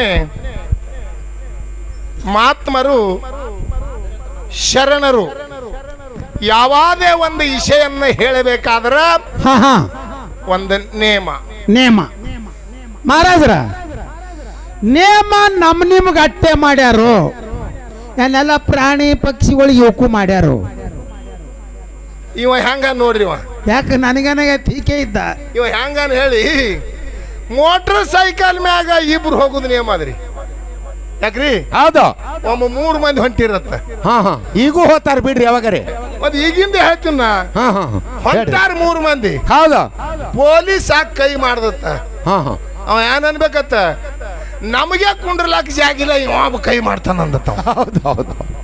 ಹೇಳ್ತಾನೆ ಮಹಾತ್ಮರು ಶರಣರು ಯಾವುದೇ ಒಂದು ವಿಷಯನ್ನ ಹೇಳಬೇಕಾದ್ರೆ ಒಂದು ನೇಮ. ನೇಮ. ಮಹಾರಾಜ್ರ ನೇಮ ನಮ್ ನಿಮ್ಗೆ ಅಟ್ಟೆ ಮಾಡ್ಯಾರು. ಏನೆಲ್ಲ ಪ್ರಾಣಿ ಪಕ್ಷಿಗಳು ಯೋಕು ಮಾಡ್ಯಾರು. ಇವ ಹೆಂಗ ನೋಡ್ರಿ ಇವ? ಯಾಕೆ ನನಗೇನಾಗ ಟೀಕೆ ಇದ್ದ. ಇವ ಹೆಂಗನ್ ಹೇಳಿ. ಮೋಟರ್ ಸೈಕಲ್ ಮ್ಯಾಗ ಇಬ್ರು ಹೋಗುದು ನೇಮ ಅದ್ರಿ. ಯಾಕ್ರಿ? ಹೌದು. ಒಮ್ಮ ಮೂರು ಮಂದಿ ಹೊಂಟಿರತ್ತ. ಹಾ ಹಾ. ಈಗೂ ಹೋತಾರ ಬಿಡ್ರಿ ಯಾವಾಗರೆ. ಮತ್ ಈಗಿಂದ ಹೇಳ್ತೀನಿ ಹಾ ಹಾ. ಹೊಂಟಾರ ಮೂರು ಮಂದಿ. ಹೌದು. ಪೊಲೀಸ್ ಆಗ ಕೈ ಮಾಡ್ದತ್ತ. ಹಾ ಹಾ. ಅವ ಏನ್ ಅನ್ಬೇಕತ್ತ? ನಮಗೆ ಕುಂಡ್ರಲಾಕ ಜಾಗಿಲ್ಲ ಯಾವ ಕೈ ಮಾಡ್ತಾನ ಅಂದತ್ತ ಅವ. ಹೌದು ಹೌದು.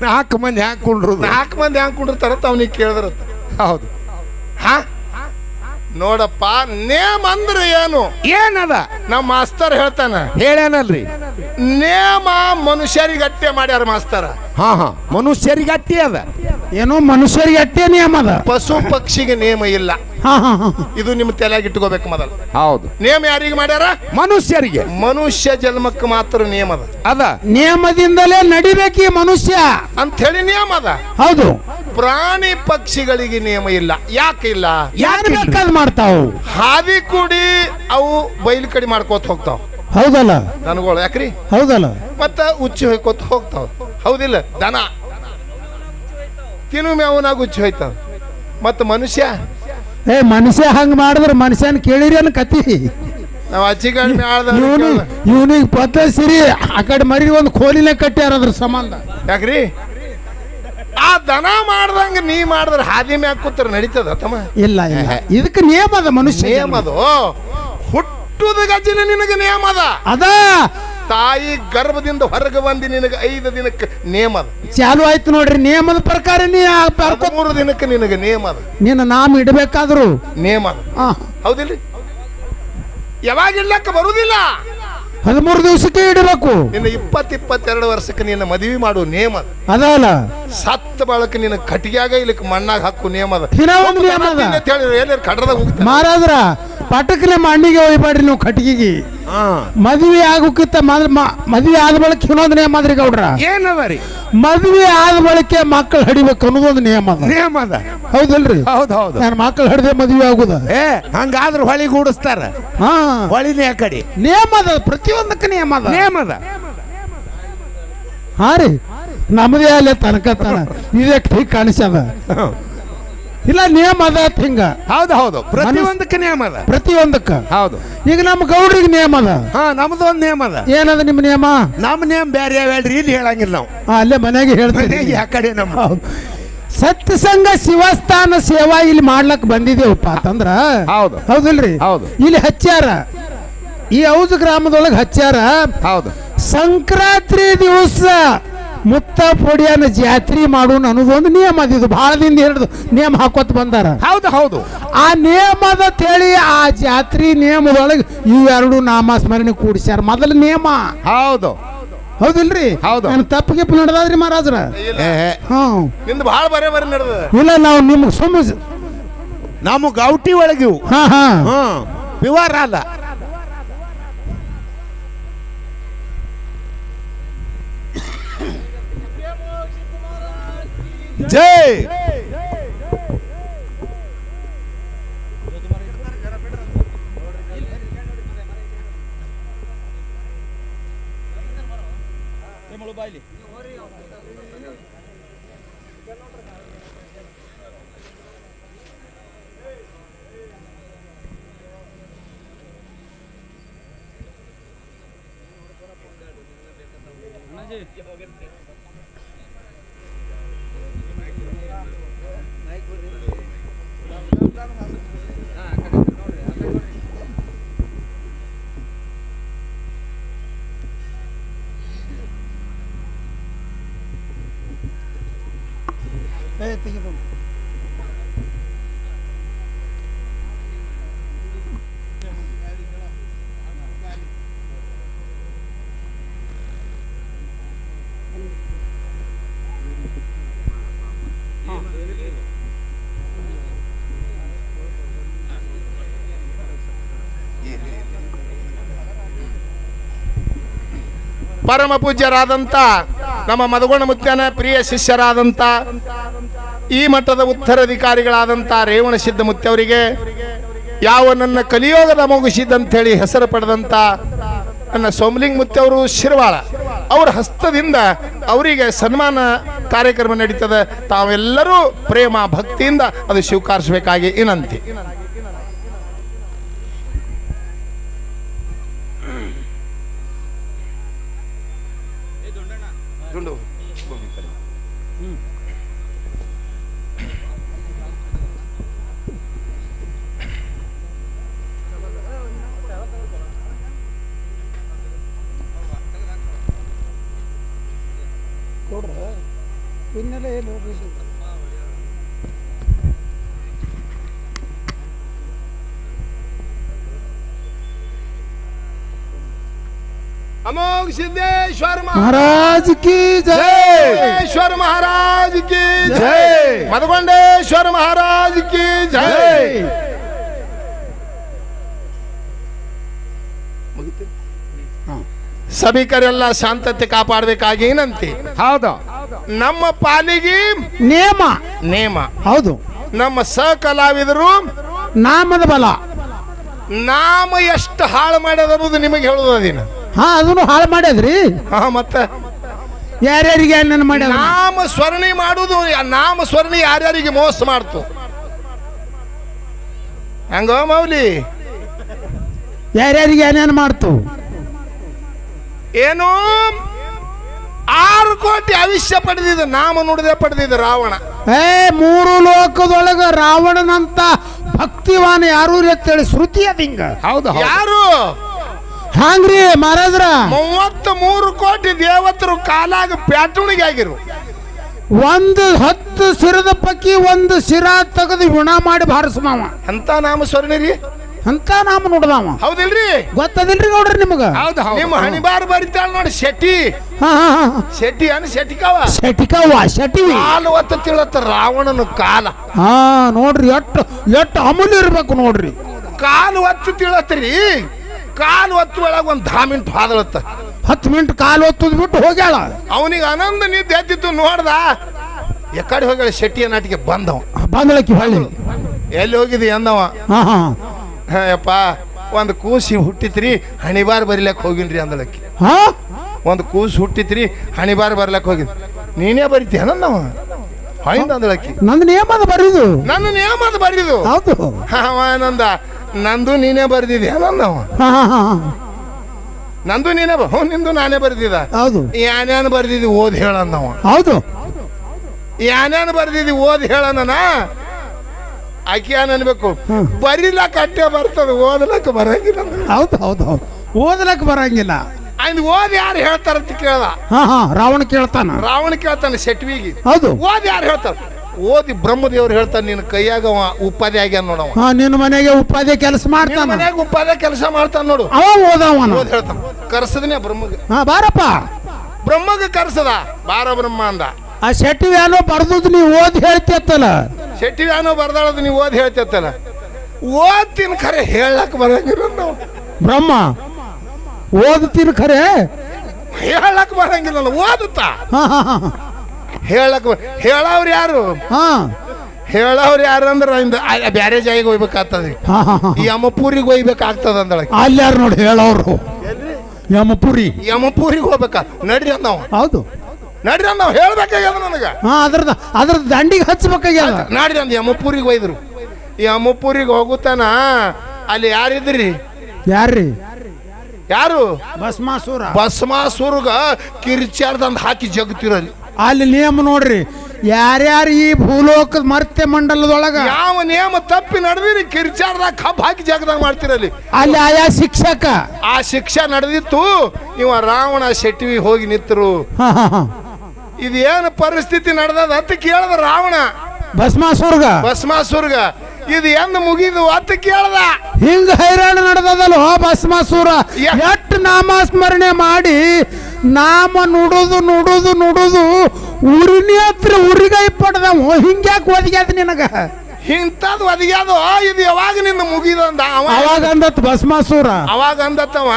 ನಾಲ್ಕು ಮಂದಿ ಹಾಕೊಂಡ್ರು ನಾಲ್ಕು ಮಂದಿ ಹ್ಯಾಂಗ ಕುಂಡಿರ್ತಾರತ್ತ ಅವ್ನಿಗೆ ಕೇಳಿದ್ರತ್ತ. ಹೌದು. ಹಾ? ನೋಡಪ್ಪ ನೇಮ್ ಅಂದ್ರೆ ಏನು? ಏನದ? ನಮ್ಮ ಮಾಸ್ತರ್ ಹೇಳ್ತಾನ. ಹೇಳ್ಯಾನಲ್ರಿ. ನೇಮ ಮನುಷ್ಯರಿಗೆ ಅಟ್ಟೆ ಮಾಡ್ಯಾರ ಮಾಸ್ತರ. ಹಾ ಹಾ ಮನುಷ್ಯರಿಗೆ ಅಟ್ಟಿ ಅದ. ಏನೋ ಮನುಷ್ಯರಿಗೆ ಅಟ್ಟೆ ನಿಯಮ ಅದ. ಪಶು ಪಕ್ಷಿಗೆ ನೇಮ ಇಲ್ಲ. ಹಾ ಹಾ ಹಾ. ಇದು ನಿಮ್ಮ ತಲೆಯಾಗಿ ಇಟ್ಕೋಬೇಕು ಮೊದಲು. ಹೌದು. ನಿಯಮ ಯಾರಿಗೆ ಮಾಡ್ಯಾರ? ಮನುಷ್ಯರಿಗೆ. ಮನುಷ್ಯ ಜನ್ಮಕ್ಕೆ ಮಾತ್ರ ನಿಯಮ ಅದ. ಅದ. ನಿಯಮದಿಂದಲೇ ನಡಿಬೇಕು ಈ ಮನುಷ್ಯ. ಅಂತ ಹೇಳಿ ನಿಯಮ ಅದ. ಹೌದು. ಪ್ರಾಣಿ ಪಕ್ಷಿಗಳಿಗೆ ನಿಯಮ ಇಲ್ಲ. ಯಾಕೆ ಇಲ್ಲ? ಯಾರು ಬೇಕಾದ್ ಮಾಡ್ತಾವು? ಹಾದಿ ಕೂಡಿ ಅವು ಬಯಲು ಕಡಿ ಮಾಡ್ಕೋತ ಹೋಗ್ತಾವ. ಹೌದಲ್ಲ? ದನಗಳು ಯಾಕ್ರಿ? ಹೌದಲ್ಲ? ಮತ್ತ ಉಚ್ಚಿ ಹೋಯ್ಕೋತ ಹೋಗ್ತಾವ. ಹೌದಿಲ್ಲ? ದನ. ತಿನ್ನು ಮೇವನಾಗ ಗುಚ್ಚಿ ಹೋಯ್ತಾವ ಮತ್ತ ಮನುಷ್ಯ? ಏ ಮನುಷ್ಯ ಹಂಗ ಮಾಡಿದ್ರ ಮನುಷ್ಯನ ಕೇಳಿರಿ ಅನ್ ಕತಿ. ನಾವು ಅಚ್ಚಿಗಡಿ ಇವನು ಇವನಿಗೆ ಪತ್ತ ಸಿರಿ ಆ ಕಡೆ ಮರಿ ಒಂದು ಕೋಲಿನ ಕಟ್ಟ್ಯಾರ ಅದ್ರ ಸಂಬಂಧ. ಯಾಕ್ರಿ? ಆ ದನ ಮಾಡ್ದಂಗ ನೀ ಮಾಡಿದ್ರ ಹಾದಿ ಮ್ಯಾಗ ಕೂತ್ರ ನಡೀತದ ತಮ್ಮ? ಇಲ್ಲ ಇಲ್ಲ. ಇದಕ್ಕೆ ನಿಯಮ ಅದ ಮನುಷ್ಯ ನಿಯಮ ಅದು. ಹುಟ್ಟುದ ಗಜಿನ ನಿನಗೆ ನಿಯಮ ಅದ. ಅದ? ತಾಯಿ ಗರ್ಭದಿಂದ ಹೊರಗೆ ಬಂದು ನಿನಗೆ ಐದು ದಿನಕ್ಕೆ ನೇಮ ಅದ ಚಾಲು ಆಯ್ತು ನೋಡ್ರಿ ನೇಮದ ಪ್ರಕಾರ ನೀ ಆ ಬರ್ಕೊ ಮೂರು ದಿನಕ್ಕೆ ನಿನಗೆ ನೇಮ ಅದ ನಿನ್ನ ನಾಮ ಇಡಬೇಕಾದ್ರು. ನೇಮ ಅದ ಹೌದಿಲ್ರಿ ಯಾವಾಗ ಇಡ್ಲಕ್ಕ ಬರುದಿಲ್ಲ? ಹದಿಮೂರು ದಿವಸಕ್ಕೆ ಇಡಬೇಕು. ನಿನ್ನ ಇಪ್ಪತ್ ಇಪ್ಪತ್ತೆರಡು ವರ್ಷಕ್ಕೆ ನಿನ್ನ ಮದುವೆ ಮಾಡು ನೇಮ ಅದ ಅದಲ್ಲ. ಸತ್ತ ಬಾಳಕ್ಕೆ ನಿನ್ನ ಕಟ್ಟಿಗ್ಯಾಗ ಇಲ್ಲಿಕ್ ಮಣ್ಣಾಗ ಹಾಕು ನೇಮ ಅದ ದಿನ ಒಂದು ನಿಯಮ ಅದ ಅಂತ ಹೇಳಿದ್ರೆ ಎಲ್ಲರೂ ಕಡ್ರದಾಗ ಹೋಗ್ತಾರೆ ಮಹಾರಾಜ್ರ ಪಟಕ್ನೆ ಮಣ್ಣಿಗೆ ಒಯ್ಬೇಡ್ರಿ ನೀವು ಕಟ್ಟಿಗೆಗೆ ಹಾ. ಮದುವೆ ಆಗೋಕ್ಕಿಂತ ಮೊದಲು ಮದುವೆ ಆದ ಬಳಿಕ ಇನ್ನೊಂದು ನಿಯಮ ಅದ್ರಿ ಗೌಡ್ರ. ಏನದ ರೀ ಮದುವೆ ಆದ ಬಳಿಕ ಮಕ್ಕಳು ಹಡಿಬೇಕು ಅನ್ನೋದೊಂದು ನಿಯಮ ಅದ. ಅದ ಹೌದಲ್ರಿ? ಹೌದು ಹೌದು. ನಾನು ಮಕ್ಕಳು ಹಡಿದೆ ಮದ್ವೆ ಆಗುದ? ಏ ಹಂಗಾದ್ರೆ ಹೊಳಿ ಗೂಡಿಸ್ತಾರ. ಹಾ. ಹೊಳಿನೇ ಆ ಕಡೆ. ನಿಯಮ ಅದ ಪ್ರತಿಯೊಂದಕ್ಕೆ ನಿಯಮ ಅದ. ನೇಮ ಅದ. ಹಾ ರೀ. ನಮ್ಮದೇ ಅಲ್ಲೇ ತನಕ ತನ. ಇದಕ್ಕೆ ಹೀಗೆ ಕಾಣಿಸ್ಯದ. ಇಲ್ಲ ನಿಯಮ ಅದ ಹಿಂಗ. ಹೌದು ಹೌದು. ಪ್ರತಿಯೊಂದಕ್ಕೆ ನಿಯಮ ಅದ. ಪ್ರತಿಯೊಂದಕ್ಕ. ಹೌದು. ಈಗ ನಮ್ಮ ಗೌಡ್ರಿಗೆ ನಿಯಮ ಅದ. ಹಾ ನಮ್ದು ಒಂದು ನಿಯಮ ಅದ. ಏನದ ನಿಮ್ಮ ನಿಯಮ? ನಮ್ಮ ನಿಯಮ ಬೇರೆ ಯಾವ ಹೇಳ್ರಿ ಇಲ್ಲಿ ಹೇಳಂಗಿಲ್ಲ ನಾವು. ಆ, ಅಲ್ಲೇ ಮನೆಗೆ ಹೇಳ್ತೀವಿ ಮನೆಗೆ ಆ ಕಡೆ ನಮ್ಮ. ಸತ್ಸಂಗ ಶಿವಸ್ಥಾನ ಸೇವಾ ಇಲ್ಲಿ ಮಾಡ್ಲಕ್ ಬಂದಿದೇವಪ್ಪ ಅಂತಂದ್ರ? ಹೌದು. ಹೌದಿಲ್ರಿ? ಹೌದು. ಇಲ್ಲಿ ಹಚ್ಚಾರ ಈ ಔಜ್ ಗ್ರಾಮದೊಳಗೆ ಹಚ್ಚಾರ ಹೌದು. ಸಂಕ್ರಾಂತಿ ದಿವಸ ಮುತ್ತ ಪೊಡಿಯನ್ನ ಜಾತ್ರೆ ಮಾಡೋಣ ಅನ್ನೋದೊಂದು ನಿಯಮ ಅದಿದು ಬಹಳ ದಿನ ಹಿಡಿದು ನಿಯಮ ಹಾಕೋತ್ ಬಂದಾರ. ಹೌದು ಹೌದು. ಆ ನಿಯಮದ ತೇಳಿ ಆ ಜಾತ್ರೆ ನಿಯಮದೊಳಗೆ ಇವೆರಡು ನಾಮಸ್ಮರಣೆ ಕೂಡಿಸ್ಯಾರ. ಮೊದಲ ನಿಯಮ. ಹೌದು. ಹೌದಿಲ್ರಿ? ಹೌದು. ನಾನು ತಪ್ಪಿಗೆ ನಡೆದಾದ್ರಿ ಮಹಾರಾಜ್ರ? ಹ್ಞೂ ನಿಂದು ಬಹಳ ಬರೇ ಬರೀ ನಡೆದ ಇಲ್ಲ ನಾವು ನಿಮ್ಗೆ ಸುಮ್ಮ ನಮ್ಮ ಗೌಟಿ ಒಳಗಿವು. ಹಾ ಹಾ. ಹ್ಮ್. day. ಏ ತೆಗೆದು ಪರಮ ಪೂಜ್ಯರಾದಂಥ ನಮ್ಮ ಮದಗುಣ ಮುತ್ಯನ ಪ್ರಿಯ ಶಿಷ್ಯರಾದಂಥ ಈ ಮಟ್ಟದ ಉತ್ತರಾಧಿಕಾರಿಗಳಾದಂಥ ರೇವಣ ಸಿದ್ಧಮೂರ್ತಿ ಮುತ್ಯವರಿಗೆ ಯಾವ ನನ್ನ ಕಲಿಯೋಗದ ಹೇಳಿ ಹೆಸರು ಪಡೆದಂಥ ನನ್ನ ಸೋಮಲಿಂಗ ಮುತ್ತವರು ಶಿರವಾಳ ಅವರ ಹಸ್ತದಿಂದ ಅವರಿಗೆ ಸನ್ಮಾನ ಕಾರ್ಯಕ್ರಮ ನಡೀತದೆ. ತಾವೆಲ್ಲರೂ ಪ್ರೇಮ ಭಕ್ತಿಯಿಂದ ಅದು ಸ್ವೀಕರಿಸಬೇಕಾಗಿ ವಿನಂತಿ. ದುಂಡು. अमोघ सिद्धेश्वर महाराज की जय सिद्धेश्वर महाराज की जय। मधुगंडेश्वर महाराज की जय ಸಭಿಕರೆಲ್ಲ ಶಾಂತತೆ ಕಾಪಾಡಬೇಕಾಗಿ ಏನಂತೆ ಹೌದು ನಮ್ಮ ಪಾಲಿಗೆ ನೇಮ ನೇಮ ಹೌದು ನಮ್ಮ ಸಹಕಲಾವಿದರು ನಾಮದ ಬಲ ನಾಮ ಎಷ್ಟು ಹಾಳು ಮಾಡ್ಯದ ಅನ್ನೋದು ನಿಮಗೆ ಹೇಳುದು ಅದಿನ ಹಾ ಅದನ್ನು ಹಾಳು ಮಾಡ್ಯದ್ರಿ ಹಾ ಮತ್ತೆ? ಯಾರ್ಯಾರಿಗೆ ಏನೇನು ಮಾಡ್ಯಾದ ನಾಮ ಸ್ವರ್ಣಿ ಮಾಡುದು ನಾಮ ಸ್ವರ್ಣಿ ಯಾರ್ಯಾರಿಗೆ ಮೋಸ ಮಾಡ್ತು? ಹಂಗೋ ಮೌಲಿ? ಯಾರ್ಯಾರಿಗೆ ಏನೇನು ಮಾಡ್ತು? ಏನು? ಆರು ಕೋಟಿ ಅವಿಷ್ಯ ಪಡೆದಿದ್ದ ನಾಮ ನುಡಿದೆ ಪಡೆದಿದ್ದ ರಾವಣ. ಏ ಮೂರು ಲೋಕದೊಳಗ ರಾವಣನಂತ ಭಕ್ತಿವಾನ ಯಾರು ಅಂತೇಳಿ ಶ್ರುತಿ ಅದ ಹಿಂಗ ಹೌದು ಹೌದು. ಯಾರು? ಹಾಂಗ್ರಿ ಮಹಾರಾಜ್ರ. ಮೂವತ್ತ ಮೂರು ಕೋಟಿ ದೇವತರು ಕಾಲಾಗ ಪ್ಯಾಟುಣಿಗೆ ಆಗಿರು ಒಂದು ಹತ್ತು ಸಿರದ ಪಕ್ಕಿ ಒಂದು ಸಿರ ತೆಗೆದು ಗುಣ ಮಾಡಿ ಬಾರಿಸ್ಮಾವ ಅಂತ ನಾಮ ಸ್ವರ್ಣಿರಿ? ಅಂತ ನಾಮ ನೋಡ್ದಾವ? ಹೌದಿಲ್ರಿ? ಗೊತ್ತದಿಲ್ರಿ ನೋಡ್ರಿ ನಿಮಗ? ಹೌದು ನಿಮ್ಮ ಹಣಿಬಾರ್ ಬರಿತಾಳ ನೋಡಿ ಶೆಟ್ಟಿ. ಹಾ ಹಾ ಹಾ. ಶೆಟ್ಟಿ ಅನ್ ಶೆಟಿಕಾವ. ಶೆಟಿಕಾವ ಶೆಟಿ ಕಾಲು ಒತ್ತ ತಿಳತ್ತ ರಾವಣನ ಕಾಲ. ಹಾ ನೋಡ್ರಿ ಎಟ್ಟು ಎಟ್ಟು ಅಮೂಲ್ಯ ಇರ್ಬೇಕು ನೋಡ್ರಿ. ಕಾಲು ಒತ್ತು ತಿಳತ್ರಿ. ಕಾಲು ಒತ್ತು ಒಳಗ ಒಂದ್ ಮಿನಿಟ್ ಹಾದಳತ್ತ ಹತ್ತು ಮಿನಿಟ್ ಕಾಲು ಒತ್ತದ್ ಬಿಟ್ಟು ಹೋಗ್ಯಾಳ. ಅವನಿಗೆ ಆನಂದ ನಿದ್ದೆ ಎದ್ದಿತ್ತು ನೋಡ್ದ. ಎಕಡೆ ಹೋಗ್ಯಾಳ ಶೆಟ್ಟಿಯ ನಾಟಿಗೆ ಬಂದವ. ಬಂದಳಕಿ ಹೊಳ್ಳಿ. ಎಲ್ಲಿ ಹೋಗಿದಿ ಅಂದವ? ಹಾ ಹಾ. ಹಾ, ಯಪ್ಪ ಒಂದು ಕೂಸಿ ಹುಟ್ಟಿತ್ರಿ ಹಣಿಬಾರ್ ಬರಿಲಕ್ ಹೋಗಿನ್ರಿ ಅಂದಳಕ್ಕೆ ಹಾ? ಒಂದು ಕೂಸು ಹುಟ್ಟಿತ್ರಿ ಹಣಿಬಾರ್ ಬರ್ಲಕ್ ಹೋಗಿದ್ ನೀನೇ ಬರಿತೀಯ ಅನಂದವ ಹೊಯ್ದ ಅಂದಳಕ್ಕೆ ನನ್ನ ನಿಯಮ ಬರೀದು. ನನ್ನ ನಿಯಮದ ಬರೀದು. ಹೌದು. ಅವ ನಂದ ನಂದು ನೀನೇ ಬರ್ದಿದ್ಯಾ? ನಂದವ ಹಾ ಹಾ ಹಾ ನಂದು ನೀನೇ ಬ- ಹ್ಞೂ ನಿಂದು ನಾನೇ ಬರ್ದಿದ ಹೌದು. ಯಾನ್ಯಾನ್ ಬರ್ದಿದ್ದಿ ಓದ್ ಹೇಳಂದವ ಹೌದು. ಯಾನ್ಯಾನ್ ಬರ್ದಿದ್ದಿ ಓದ್ ಹೇಳನ ಆಕಿ ಏನ್ ಅನ್ಬೇಕು. ಹ್ಮ್. ಬರಿಲಕ್ ಅಟ್ಟೆ ಬರ್ತದ ಓದ್ಲಕ್ ಬರಂಗಿಲ್ಲ. ಹೌದು ಹೌದು ಹೌದು. ಓದ್ಲಕ್ ಬರಂಗಿಲ್ಲ. ಅಂದ್ ಓದ್ ಯಾರು ಹೇಳ್ತಾರಂತ ಕೇಳ್ದ ಹಾ ಹಾ ರಾವಣ ಕೇಳ್ತಾನ. ರಾವಣ ಕೇಳ್ತಾನೆ ಶೆಟ್ವಿಗೆ ಹೌದು. ಓದ್ ಯಾರು ಹೇಳ್ತಾರ? ಓದಿ ಬ್ರಹ್ಮದೇವ್ರು ಹೇಳ್ತಾನೆ ನಿನ್ನ ಕೈಯಾಗ ಅವ ಉಪಾಧಿ ಆಗ್ಯಾನ ನೋಡವ ಹಾ ನಿನ್ನ ಮನೆಗೆ ಉಪಾಧಿ ಕೆಲಸ ನಿನ್ನ ಮಾಡ್ತಾನ ಮನ್ಯಾಗ ಉಪಾಧಿ ಕೆಲಸ ಮಾಡ್ತಾನ ನೋಡು. ಅವ ಓದವನ ಓದ್ ಹೇಳ್ತಾನ. ಕರ್ಸದನೆ ಬ್ರಹ್ಮಗೆ. ಹಾ ಬಾರಪ್ಪ. ಬ್ರಹ್ಮಗೆ ಕರ್ಸದ. ಬಾರ ಬ್ರಹ್ಮ ಅಂದ. ಆ ಶೆಟ್ಟಿ ಏನೋ ಬರ್ದದ್ ನೀವು ಓದಿ ಹೇಳ್ತಿತ್ತಲ್ಲ ಶೆಟ್ಟಿ ಏನೋ ಬರ್ದಾಳದು ನೀವು ಓದಿ ಹೇಳ್ತಿತ್ತಲ್ಲ ಓದ್ತೀನಿ ಖರೆ ಹೇಳಕ್ ಬರಂಗಿಲ್ಲ ನಾವು ಬ್ರಹ್ಮ ಓದ್ತೀನಿ ಖರೆ. ಹೇಳಕ್ ಬರಂಗಿಲ್ಲ ಓದುತ್ತಾ? ಹಾ ಹಾ ಹಾ. ಹೇಳಕ್ ಹೇಳವ್ರ ಯಾರು? ಹಾ. ಹೇಳವ್ರು ಯಾರು ಅಂದ್ರೆ ಇಂದ ಬ್ಯಾರೆ ಜಾಗಿಗೆ ಹೋಗ್ಬೇಕಾಗ್ತದೆ. ಈ ಯಮಪುರಿಗೆ ಹೋಗ್ಬೇಕಾಗ್ತದ ಯಮಪೂರಿಗೆ ಅಲ್ಲಿ ಯಾರು ನೋಡಿ ಹೇಳವ್ರು. ಯಮಪುರಿ. ಯಮಪುರಿಗೆ ಹೋಗ್ಬೇಕ? ನಡ್ರಿ ಅಂದವ. ಹೌದು. ನಡ್ರಿ ಅಂದವ ಹೇಳ್ಬೇಕಾಗ್ಯದ ನನಗ. ಹಾ ಅದ್ರದ ಅದ್ರ ದಂಡಿಗೆ ಹಚ್ಬೇಕಾಗ್ಯದ. ನಾಡ್ರಿ ಅಂದ ಯಮಪುರಿಗೆ ಹೋಯ್ದ್ರು ಯಮಪುರಿಗೆ ಹೋಗುತ್ತಾನ ಅಲ್ಲಿ ಯಾರಿದ್ರಿ? ಯಾರ್ರಿ? ಯಾರು? ಭಸ್ಮಾಸುರ. ಭಸ್ಮಾಸುರ್ಗ ಕಿರ್ಚಾರ್ದಂದ್ ಹಾಕಿ ಜಗತ್ತಿರಲ್ಲಿ ಅಲ್ಲಿ ನಿಯಮ ನೋಡ್ರಿ. ಯಾರ್ಯಾರು ಈ ಭೂಲೋಕದ ಮರ್ತ್ಯ ಮಂಡಲದೊಳಗ ಯಾವ ನಿಯಮ ತಪ್ಪಿ ನಡೆದಿರಿ ಕಿರ್ಚಾರ್ದಾಗ ಕಬ್ ಹಾಕಿ ಜಾಗದಾಗ ಮಾಡ್ತಿರಲ್ಲಿ ಅಲ್ಲಿ. ಆಯಾ ಶಿಕ್ಷಕ. ಆ ಶಿಕ್ಷೆ ನಡೆದಿತ್ತು ಇವ ರಾವಣ ಶೆಟ್ಟಿ ಹೋಗಿ ನಿಂತರು. ಏನು ಪರಿಸ್ಥಿತಿ ನಡೆದದ ಅಂತ ಕೇಳದ ರಾವಣ. ಭಸ್ಮಾಸುರ್ಗ. ಭಸ್ಮಾಸುರ್ಗ. ಇದು ಎಂದು ಮುಗಿದು ಅತ್ತ ಕೇಳ್ದ? ಹಿಂಗ ಹೈರಾಣ ನಡೆದದಲ್ಲ ಭಸ್ಮಾಸುರ. ಎಟ್ ಎಷ್ಟು ನಾಮಸ್ಮರಣೆ ಮಾಡಿ ನಾಮ ನುಡುದು ನುಡುದು ನುಡುದು ಉರಿನಿ ಹತ್ರ ಉರಿಗೈ ಪಡೆದ ಹಿಂಗ್ಯಾಕ್ ಒದಗ್ಯಾದ ನಿನಗ? ಇಂಥದ್ದು ಒದಗ್ಯಾದು. ಇದು ಯಾವಾಗ ನಿಂದ ಮುಗಿದು ಅಂದ ಅವ? ಅವಾಗ ಅಂದತ್ ಭಸ್ಮಾಸುರ. ಅವಾಗ ಅಂದತ್ತವ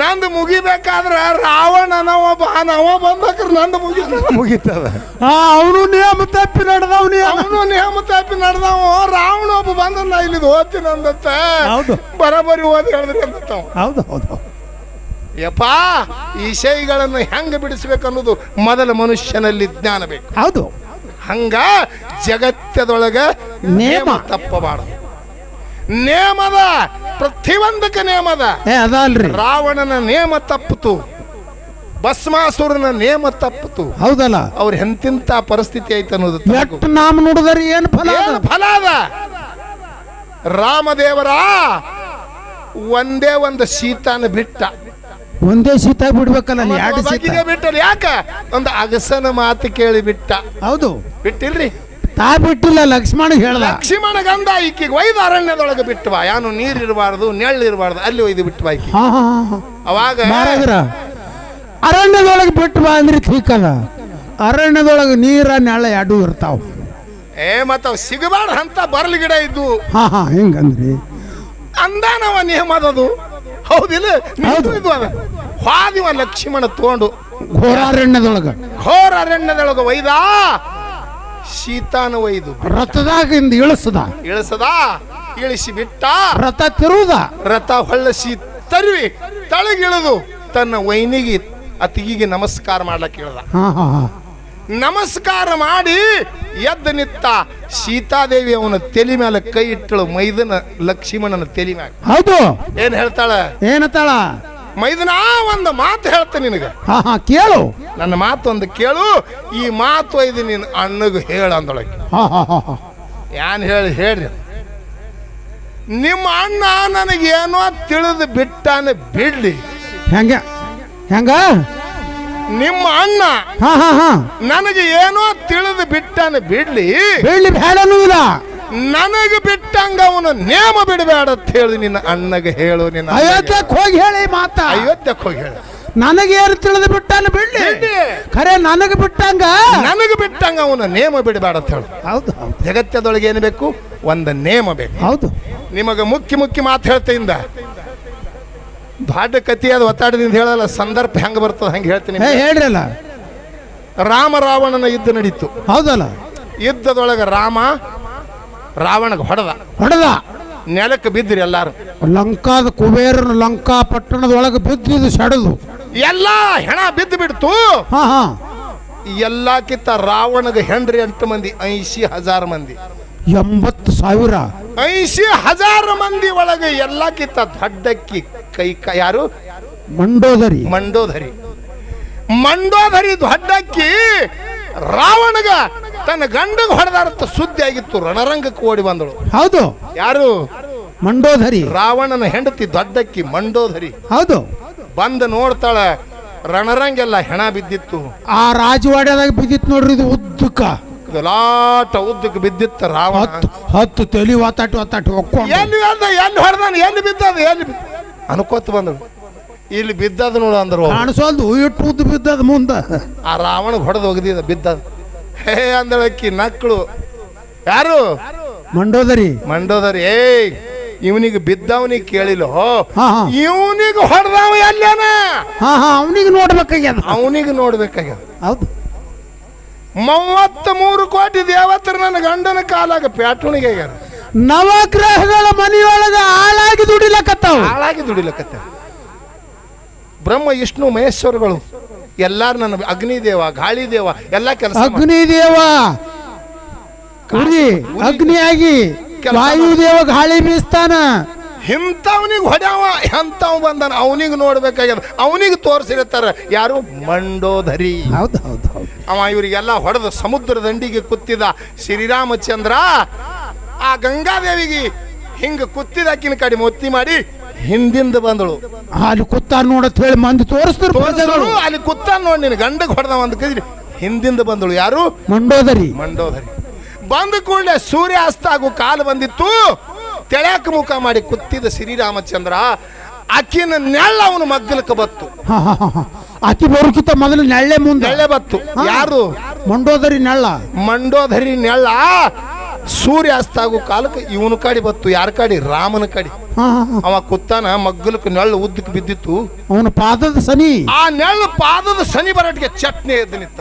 ನಂದು ಮುಗಿಬೇಕಾದ್ರ ರಾವಣನ ಒಬ್ಬ ನಾವ ಬಂದಕ್ರ ನಂದು ಮುಗಿತದ ಮುಗಿತದ ಆ ಅವನು ನಿಯಮ ತಪ್ಪಿ ನಡೆದವನಿ ಅವನು ನೇಮ ತಪ್ಪಿ ನಡೆದವ ರಾವಣ ಒಬ್ಬ ಬಂದ ನಾ ಇಲ್ಲಿ ಓದ್ತೀನಿ ಅಂದತ್ತ ಹೌದು. ಬರಬರಿ ಓದಿ ಹೇಳಿದ್ರಿ ಅಂದತ್ತ ಹೌದು ಹೌದು ಯಪ್ಪ ಈ ಶೈಗಳನ್ನು ಹೆಂಗ ಬಿಡಿಸ್ಬೇಕು ಅನ್ನೋದು ಮೊದಲ ಮನುಷ್ಯನಲ್ಲಿ ಜ್ಞಾನ ಬೇಕು. ಹೌದು. ಹಂಗ ಜಗತ್ತದೊಳಗೆ ನೇಮ. ತಪ್ಪಬಾರದು. ನೇಮದ ಪ್ರತಿಬಂಧಕ ನೇಮದ. ಅದ ರಾವಣನ ನೇಮ ತಪ್ಪಿತು. ಭಸ್ಮಾಸುರನ ನೇಮ ತಪ್ಪಿತು. ಹೌದಲ್ಲ? ಅವ್ರ ಎಂತಿಂತ ಪರಿಸ್ಥಿತಿ ಐತೆ ಅನ್ನೋದು ಎಟ್ ನಾಮ ನೋಡಿದ್ರೆ ಏನು ಫಲ ಅದ? ಫಲ ಅದ? ರಾಮದೇವರ ಒಂದೇ ಒಂದು ಸೀತಾನ ಬಿಟ್ಟ. ಒಂದೇ ಶೀತ ಬಿಡ್ಬೇಕಲ್ಲ ಅಲ್ಲಿ ಎರಡು ಶೀತ. ಬಗೆಗೆ ಬಿಟ್ಟಲ್ಲ ಯಾಕ? ಒಂದು ಅಗಸನ ಮಾತು ಕೇಳಿ ಬಿಟ್ಟ. ಹೌದು. ಬಿಟ್ಟಿಲ್ರಿ? ತಾ ಬಿಟ್ಟಿಲ್ಲ ಲಕ್ಷ್ಮಣ ಹೇಳ್ದ. ಲಕ್ಷ್ಮಣ ಗಂಧ ಈಕಿಗೆ ಒಯ್ದು ಅರಣ್ಯದೊಳಗೆ ಬಿಟ್ಟವ. ಯಾನು ನೀರಿರಬಾರ್ದು ನೆಳ್ಳಿರಬಾರ್ದು ಅಲ್ಲಿ ಒಯ್ದು ಬಿಟ್ಟವ ಈಕಿ. ಹಾ ಹಾ ಹಾ ಅವಾಗ ಮಹಾರಾಜರ ಅರಣ್ಯದೊಳಗೆ ಬಿಟ್ಟು ಬಾ ಅಂದ್ರೆ ಠೀಕದ ಅರಣ್ಯದೊಳಗೆ ನೀರ ನೆಳ ಎರಡು ಇರ್ತಾವ. ಏ ಮತ್ತ ಸಿಗಬಾರ್ದ ಅಂತ ಬರ್ಲಿ ಗಿಡ ಇದ್ದು. ಹಾ ಹಾ ಹಿಂಗಂದ್ರಿ? ಅಂದಾನವ ನಿಯಮದದು. ಹೌದಿಲ್ಲ? ಹೌದು. ಇದು ಅದ. ಹಾದಿವ ಲಕ್ಷ್ಮಣ ತಗೊಂಡು ಘೋರಾರಣ್ಯದೊಳಗ ಘೋರ ಅರಣ್ಯದೊಳಗ ಒಯ್ದ? ಶೀತಾನು ಒಯ್ದು. ರಥದಾಗಿಂದ ಇಳಿಸದ. ಇಳಿಸದ? ಇಳಿಸಿ ಬಿಟ್ಟ? ರಥ ತಿರುವುದ. ರಥ ಹೊಳ್ಳಸಿ ತರುವಿ. ತಳಗಿಳಿದು. ತನ್ನ ವೈನಿಗೆ ಅತಿಗಿಗೆ ನಮಸ್ಕಾರ ಮಾಡ್ಲಕ್ಕೆ ಹೇಳ್ದ ನಮಸ್ಕಾರ ಮಾಡಿ ಎದ್ದು ನಿತ್ತ ಸೀತಾದೇವಿ ಅವನ ತಲೆ ಮೇಲೆ ಕೈ ಇಟ್ಟಳು ಮೈದನ ಲಕ್ಷ್ಮಣನ ತೆಲಿ ಮ್ಯಾಗ. ಹೌದು. ಏನ್ ಹೇಳ್ತಾಳ? ಏನತ್ತಾಳ ಮೈದನ ಒಂದು ಮಾತು ಹೇಳ್ತೇನೆ ನಿನಗ. ಕೇಳು. ನನ್ನ ಮಾತು ಒಂದು ಕೇಳು ಈ ಮಾತು ಐದು ನಿನ್ನ ಅಣ್ಣಗೆ ಹೇಳ ಅಂದೊಳಗೆ. ಏನ್ ಹೇಳಿ ಹೇಳ್ರಿ. ನಿಮ್ಮ ಅಣ್ಣ ನನಗೇನೋ ತಿಳಿದು ಬಿಟ್ಟಾನೆ ಬಿಡ್ಲಿ. ಹೆಂಗ? ಹೆಂಗ? ನಿಮ್ಮ ಅಣ್ಣ ಹಾ ಹಾ ಹಾ. ನನಗೆ ಏನೋ ತಿಳಿದು ಬಿಟ್ಟನ ಬಿಡ್ಲಿ. ಹೇಳಿ ಬೇಡನೂ ಇಲ್ಲ. ನನಗೆ ಬಿಟ್ಟಂಗ ಅವನು ನೇಮ ಬಿಡಬೇಡ ಅಂತ ಹೇಳಿ ನಿನ್ನ ಅಣ್ಣಗೆ ಹೇಳು ನಿನ್ನ. ಅಯೋಧ್ಯಕ್ಕೆ ಹೋಗಿ ಹೇಳಿ ಮಾತ. ಅಯೋಧ್ಯಕ್ಕೆ ಹೋಗಿ ಹೇಳು. ನನಗೇನು ತಿಳಿದು ಬಿಟ್ಟಾನ ಬಿಡ್ಲಿ. ಬಿಡ್ಲಿ. ಖರೆ ನನಗೆ ಬಿಟ್ಟಂಗ? ನನಗೆ ಬಿಟ್ಟಂಗ ಅವನು ನೇಮ ಬಿಡಬೇಡ ಅಂತ ಹೇಳು. ಹೌದು ಹೌದು. ಜಗತ್ತದೊಳಗೆ ಏನು ಬೇಕು? ಒಂದು ನೇಮ ಬೇಕು. ಹೌದು. ನಿಮಗೆ ಮುಖ್ಯ ಮುಖ್ಯ ಮಾತು ಹೇಳ್ತೆಯಿಂದ ದೊಡ್ಡ ಕತಿ ಅದು ಒತ್ತಾಡದಿಂದ ಹೇಳಲ್ಲ ಸಂದರ್ಭ ಹೆಂಗೆ ಬರ್ತದೆ ಹಂಗೆ ಹೇಳ್ತೀನಿ ಏ ಹೇಳ್ರಲ್ಲ ರಾಮ ರಾವಣನ ಯುದ್ಧ ನಡೀತು. ಹೌದಲ್ಲ? ಯುದ್ಧದೊಳಗೆ ರಾಮ ರಾವಣಗೆ ಹೊಡೆದ. ಹೊಡೆದ. ನೆಲಕ್ಕೆ ಬಿದ್ದಿರಿ ಎಲ್ಲಾರು. ಲಂಕಾದ ಕುಬೇರನ ಲಂಕಾ ಪಟ್ಟಣದೊಳಗೆ ಬಿದ್ದಿದ್ದು ಸಡದು. ಎಲ್ಲ ಹೆಣ ಬಿದ್ದು ಬಿಡ್ತು. ಹಾ ಹಾ. ಎಲ್ಲಕ್ಕಿಂತ ರಾವಣಗೆ ಹೆಂಡ್ರಿ ಎಂಟು ಮಂದಿ ಐಸಿ ಹಜಾರ್ ಮಂದಿ. ಎಂಬತ್ತು ಸಾವಿರ. ಐಸಿ ಹಜಾರು ಮಂದಿ ಒಳಗೆ ಎಲ್ಲಕ್ಕಿಂತ ದೊಡ್ಡಕ್ಕಿ ಕೈ ಕ ಯಾರು? ಮಂಡೋದರಿ. ಮಂಡೋದರಿ. ಮಂಡೋದರಿ ದೊಡ್ಡಕ್ಕಿ ರಾವಣಗ ತನ್ನ ಗಂಡಗ ಹೊಡೆದಾರತ್ತ ಸುದ್ದಿ ಆಗಿತ್ತು ರಣರಂಗಕ್ಕೆ ಓಡಿ ಬಂದಳು. ಹೌದು. ಯಾರು? ಮಂಡೋದರಿ. ರಾವಣನ ಹೆಂಡತಿ ದೊಡ್ಡಕ್ಕಿ ಮಂಡೋಧರಿ ಹೌದು. ಬಂದು ನೋಡ್ತಾಳ ರಣರಂಗೆಲ್ಲ ಹೆಣ ಬಿದ್ದಿತ್ತು. ಆ ರಾಜವಾಡ್ಯದಾಗ ಬಿದ್ದಿತ್ತು ನೋಡ್ರಿ ಇದು ಉದ್ದಕ್ಕ. ಲಾಟ ಉದ್ದಕ್ಕೆ ಬಿದ್ದಿತ್ತು ರಾವಣ. ಹತ್ತು ಹತ್ತು ತಲಿ ಒತ್ತಾಟಿ ಒತ್ತಾಟಿ ಒಕ್ಕೊಂಡು. ಎಲ್ಲಿ ಅಂದ ಎಲ್ಲಿ ಹೊಡೆದಾನ ಎಲ್ಲಿ ಬಿದ್ದದ ಎಲ್ಲಿ ಅನ್ಕೋತ ಬಂದ್ರು ಇಲ್ಲಿ ಬಿದ್ದದ ನೋಡು ಅಂದ್ರು ಅವ್ರು. ಕಾಣಿಸೋಲ್ದು ಇಟ್ಟು ಉದ್ದು ಬಿದ್ದದ ಮುಂದ. ಆ ರಾವಣ ಹೊಡೆದು ಒಗದಿದ ಬಿದ್ದದ ಹೇ ಅಂದಳಕ್ಕಿ ನಕ್ಕಳು ಯಾರು? ಮಂಡೋದರಿ. ಮಂಡೋದರಿ ಏಯ್ ಇವನಿಗೆ ಬಿದ್ದವನಿಗೆ ಕೇಳಿಲ್ಲ. ಹಾ ಹಾ ಇವನಿಗೆ ಹೊಡೆದವ ಎಲ್ಲೇನ ಹಾ ಹಾ ಅವನಿಗೆ ನೋಡ್ಬೇಕಾಗ್ಯದ. ಅವನಿಗೆ ನೋಡ್ಬೇಕಾಗ್ಯದ. ಹೌದು. ಮೂವತ್ತ ಮೂರು ಕೋಟಿ ದೇವತರು ನನ್ನ ಗಂಡನ ಕಾಲಾಗ ಪ್ಯಾಟುಣಿಗೆ ನವಗ್ರಹಗಳ ಮನೆಯೊಳಗ ಹಾಳಾಗಿ ದುಡಿಲಕತ್ತಾವ. ಹಾಳಾಗಿ ದುಡಿಲಕತ್ತ ಬ್ರಹ್ಮ ವಿಷ್ಣು ಮಹೇಶ್ವರಗಳು ಎಲ್ಲಾರ ನನ್ನ ಅಗ್ನಿದೇವ ಗಾಳಿದೇವ ಎಲ್ಲ ಕೆಲಸ ಅಗ್ನಿ ದೇವ ಉರಿ ಅಗ್ನಿಯಾಗಿ ವಾಯುದೇವ ಗಾಳಿ ಬೀಸ್ತಾನ. ಇಂಥವನಿಗೆ ಹೊಡ್ಯಾವ ಎಂಥವ್ ಬಂದನ ಅವನಿಗೆ ನೋಡ್ಬೇಕಾಗ್ಯದ. ಅವನಿಗೆ ತೋರಿಸಿರ್ತಾರ ಯಾರು? ಮಂಡೋಧರಿ ಹೌದು ಹೌದು ಹೌದು. ಅವ ಇವರಿಗೆಲ್ಲ ಹೊಡೆದು ಸಮುದ್ರ ದಂಡಿಗೆ ಕುತ್ತಿದ ಶ್ರೀರಾಮಚಂದ್ರ ಆ ಗಂಗಾದೇವಿಗೆ ಹಿಂಗ ಕುತ್ತಿದಾಕಿನ ಕಡೆ ಒತ್ತಿ ಮಾಡಿ ಹಿಂದಿಂದ ಬಂದಳು. ಅಲ್ಲಿ ಕುತ್ತಾರ ನೋಡತ್ ಹೇಳಿ ಮಂದಿ ತೋರಿಸ್ತಾರ ಪ್ರಜೆಗಳು. ಅಲ್ಲಿ ಕುತ್ತ ನೋಡಿ ನಿನ್ನ ಗಂಡಗೆ ಹೊಡೆದವ ಅಂತ ಕದ್ರಿ ಹಿಂದಿಂದ ಬಂದಳು ಯಾರು? ಮಂಡೋದರಿ. ಮಂಡೋದರಿ. ಬಂದ ಕೂಡಲೇ ಸೂರ್ಯಾಸ್ತ ಆಗು ಕಾಲು ಬಂದಿತ್ತು. ತೆಳ್ಯಾಕ ಮುಖ ಮಾಡಿ ಕುತ್ತಿದ ಶ್ರೀರಾಮಚಂದ್ರ ಆಕಿನ ನೆಳ್ಳ ಅವನು ಮಗ್ಗಲಕ್ಕೆ ಬತ್ತು. ಆಕಿ ಬರೋಕಿತ ಮೊದಲು ನೆಳ್ಳೆ ಮುಂದೆ. ನೆಳ್ಳೆ ಬತ್ತು. ಯಾರು? ಮಂಡೋದರಿ ನೆಳ್ಳ. ಮಂಡೋದರಿ ನೆಳ್ಳ. ಸೂರ್ಯಾಸ್ತ ಆಗೋ ಕಾಲಕ್ಕೆ ಇವನು ಕಾಡಿ ಬತ್ತು ಯಾರ ಕಾಡಿ? ರಾಮನ ಕಾಡಿ. ಅವ ಕುತ್ತಾನ ಮಗ್ಗಲಕ್ಕೆ ನೆಳ್ಳು ಉದ್ದಕ್ಕೆ ಬಿದ್ದಿತ್ತು. ಅವನ ಪಾದದ ಸನಿ. ಆ ನೆಳ್ಳು ಪಾದದ ಸನಿ ಬರಟ್ಗೆ ಚಟ್ನಿ ಎದ್ದು ನಿಂತ.